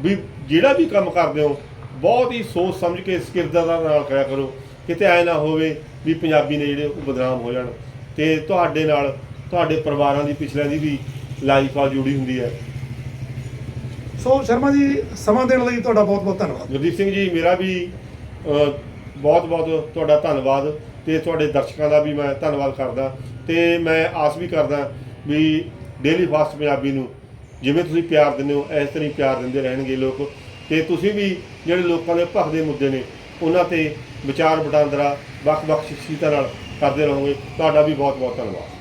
ਵੀ ਜਿਹੜਾ ਵੀ ਕੰਮ ਕਰਦੇ ਹੋ, ਬਹੁਤ ਹੀ ਸੋਚ ਸਮਝ ਕੇ, ਸਕਿਰਦਾ ਨਾਲ ਕਰਿਆ ਕਰੋ। ਕਿਤੇ ਐ ਨਾ ਹੋਵੇ ਵੀ ਪੰਜਾਬੀ ਨੇ ਜਿਹੜੇ ਉਹ ਬਦਨਾਮ ਹੋ ਜਾਣ। ਤੇ ਤੁਹਾਡੇ ਨਾਲ ਤੁਹਾਡੇ ਪਰਿਵਾਰਾਂ ਦੀ ਪਿਛਲਿਆਂ ਦੀ ਵੀ ਲਾਈਫ ਆ ਜੁੜੀ ਹੁੰਦੀ ਹੈ। ਸੋ ਸ਼ਰਮਾ ਜੀ ਸਮਾਂ ਦੇਣ ਲਈ ਤੁਹਾਡਾ ਬਹੁਤ ਬਹੁਤ ਧੰਨਵਾਦ। ਗੁਰਦੀਪ ਸਿੰਘ ਜੀ ਮੇਰਾ ਵੀ ਬਹੁਤ ਬਹੁਤ ਤੁਹਾਡਾ ਧੰਨਵਾਦ ਤੇ ਤੁਹਾਡੇ ਦਰਸ਼ਕਾਂ ਦਾ ਵੀ ਮੈਂ ਧੰਨਵਾਦ ਕਰਦਾ ਤੇ ਮੈਂ ਆਸ ਵੀ ਕਰਦਾ ਵੀ ਡੇਲੀ ਫਾਸਟ ਪੰਜਾਬੀ ਨੂੰ ਜਿਵੇਂ ਤੁਸੀਂ ਪਿਆਰ ਦਿੰਦੇ ਹੋ ਇਸ ਤਰ੍ਹਾਂ ਹੀ ਪਿਆਰ ਦਿੰਦੇ ਰਹਿਣਗੇ ਲੋਕ ਤੇ ਤੁਸੀਂ ਵੀ ਜਿਹੜੇ ਲੋਕਾਂ ਦੇ ਭਖਦੇ ਮੁੱਦੇ ਨੇ ਉਹਨਾਂ ਤੇ ਵਿਚਾਰ ਵਟਾਂਦਰਾ ਵੱਖ-ਵੱਖ ਸ਼ਖਸੀਅਤਾਂ ਨਾਲ ਕਰਦੇ ਰਹੋਗੇ। ਤੁਹਾਡਾ ਵੀ ਬਹੁਤ ਬਹੁਤ ਧੰਨਵਾਦ।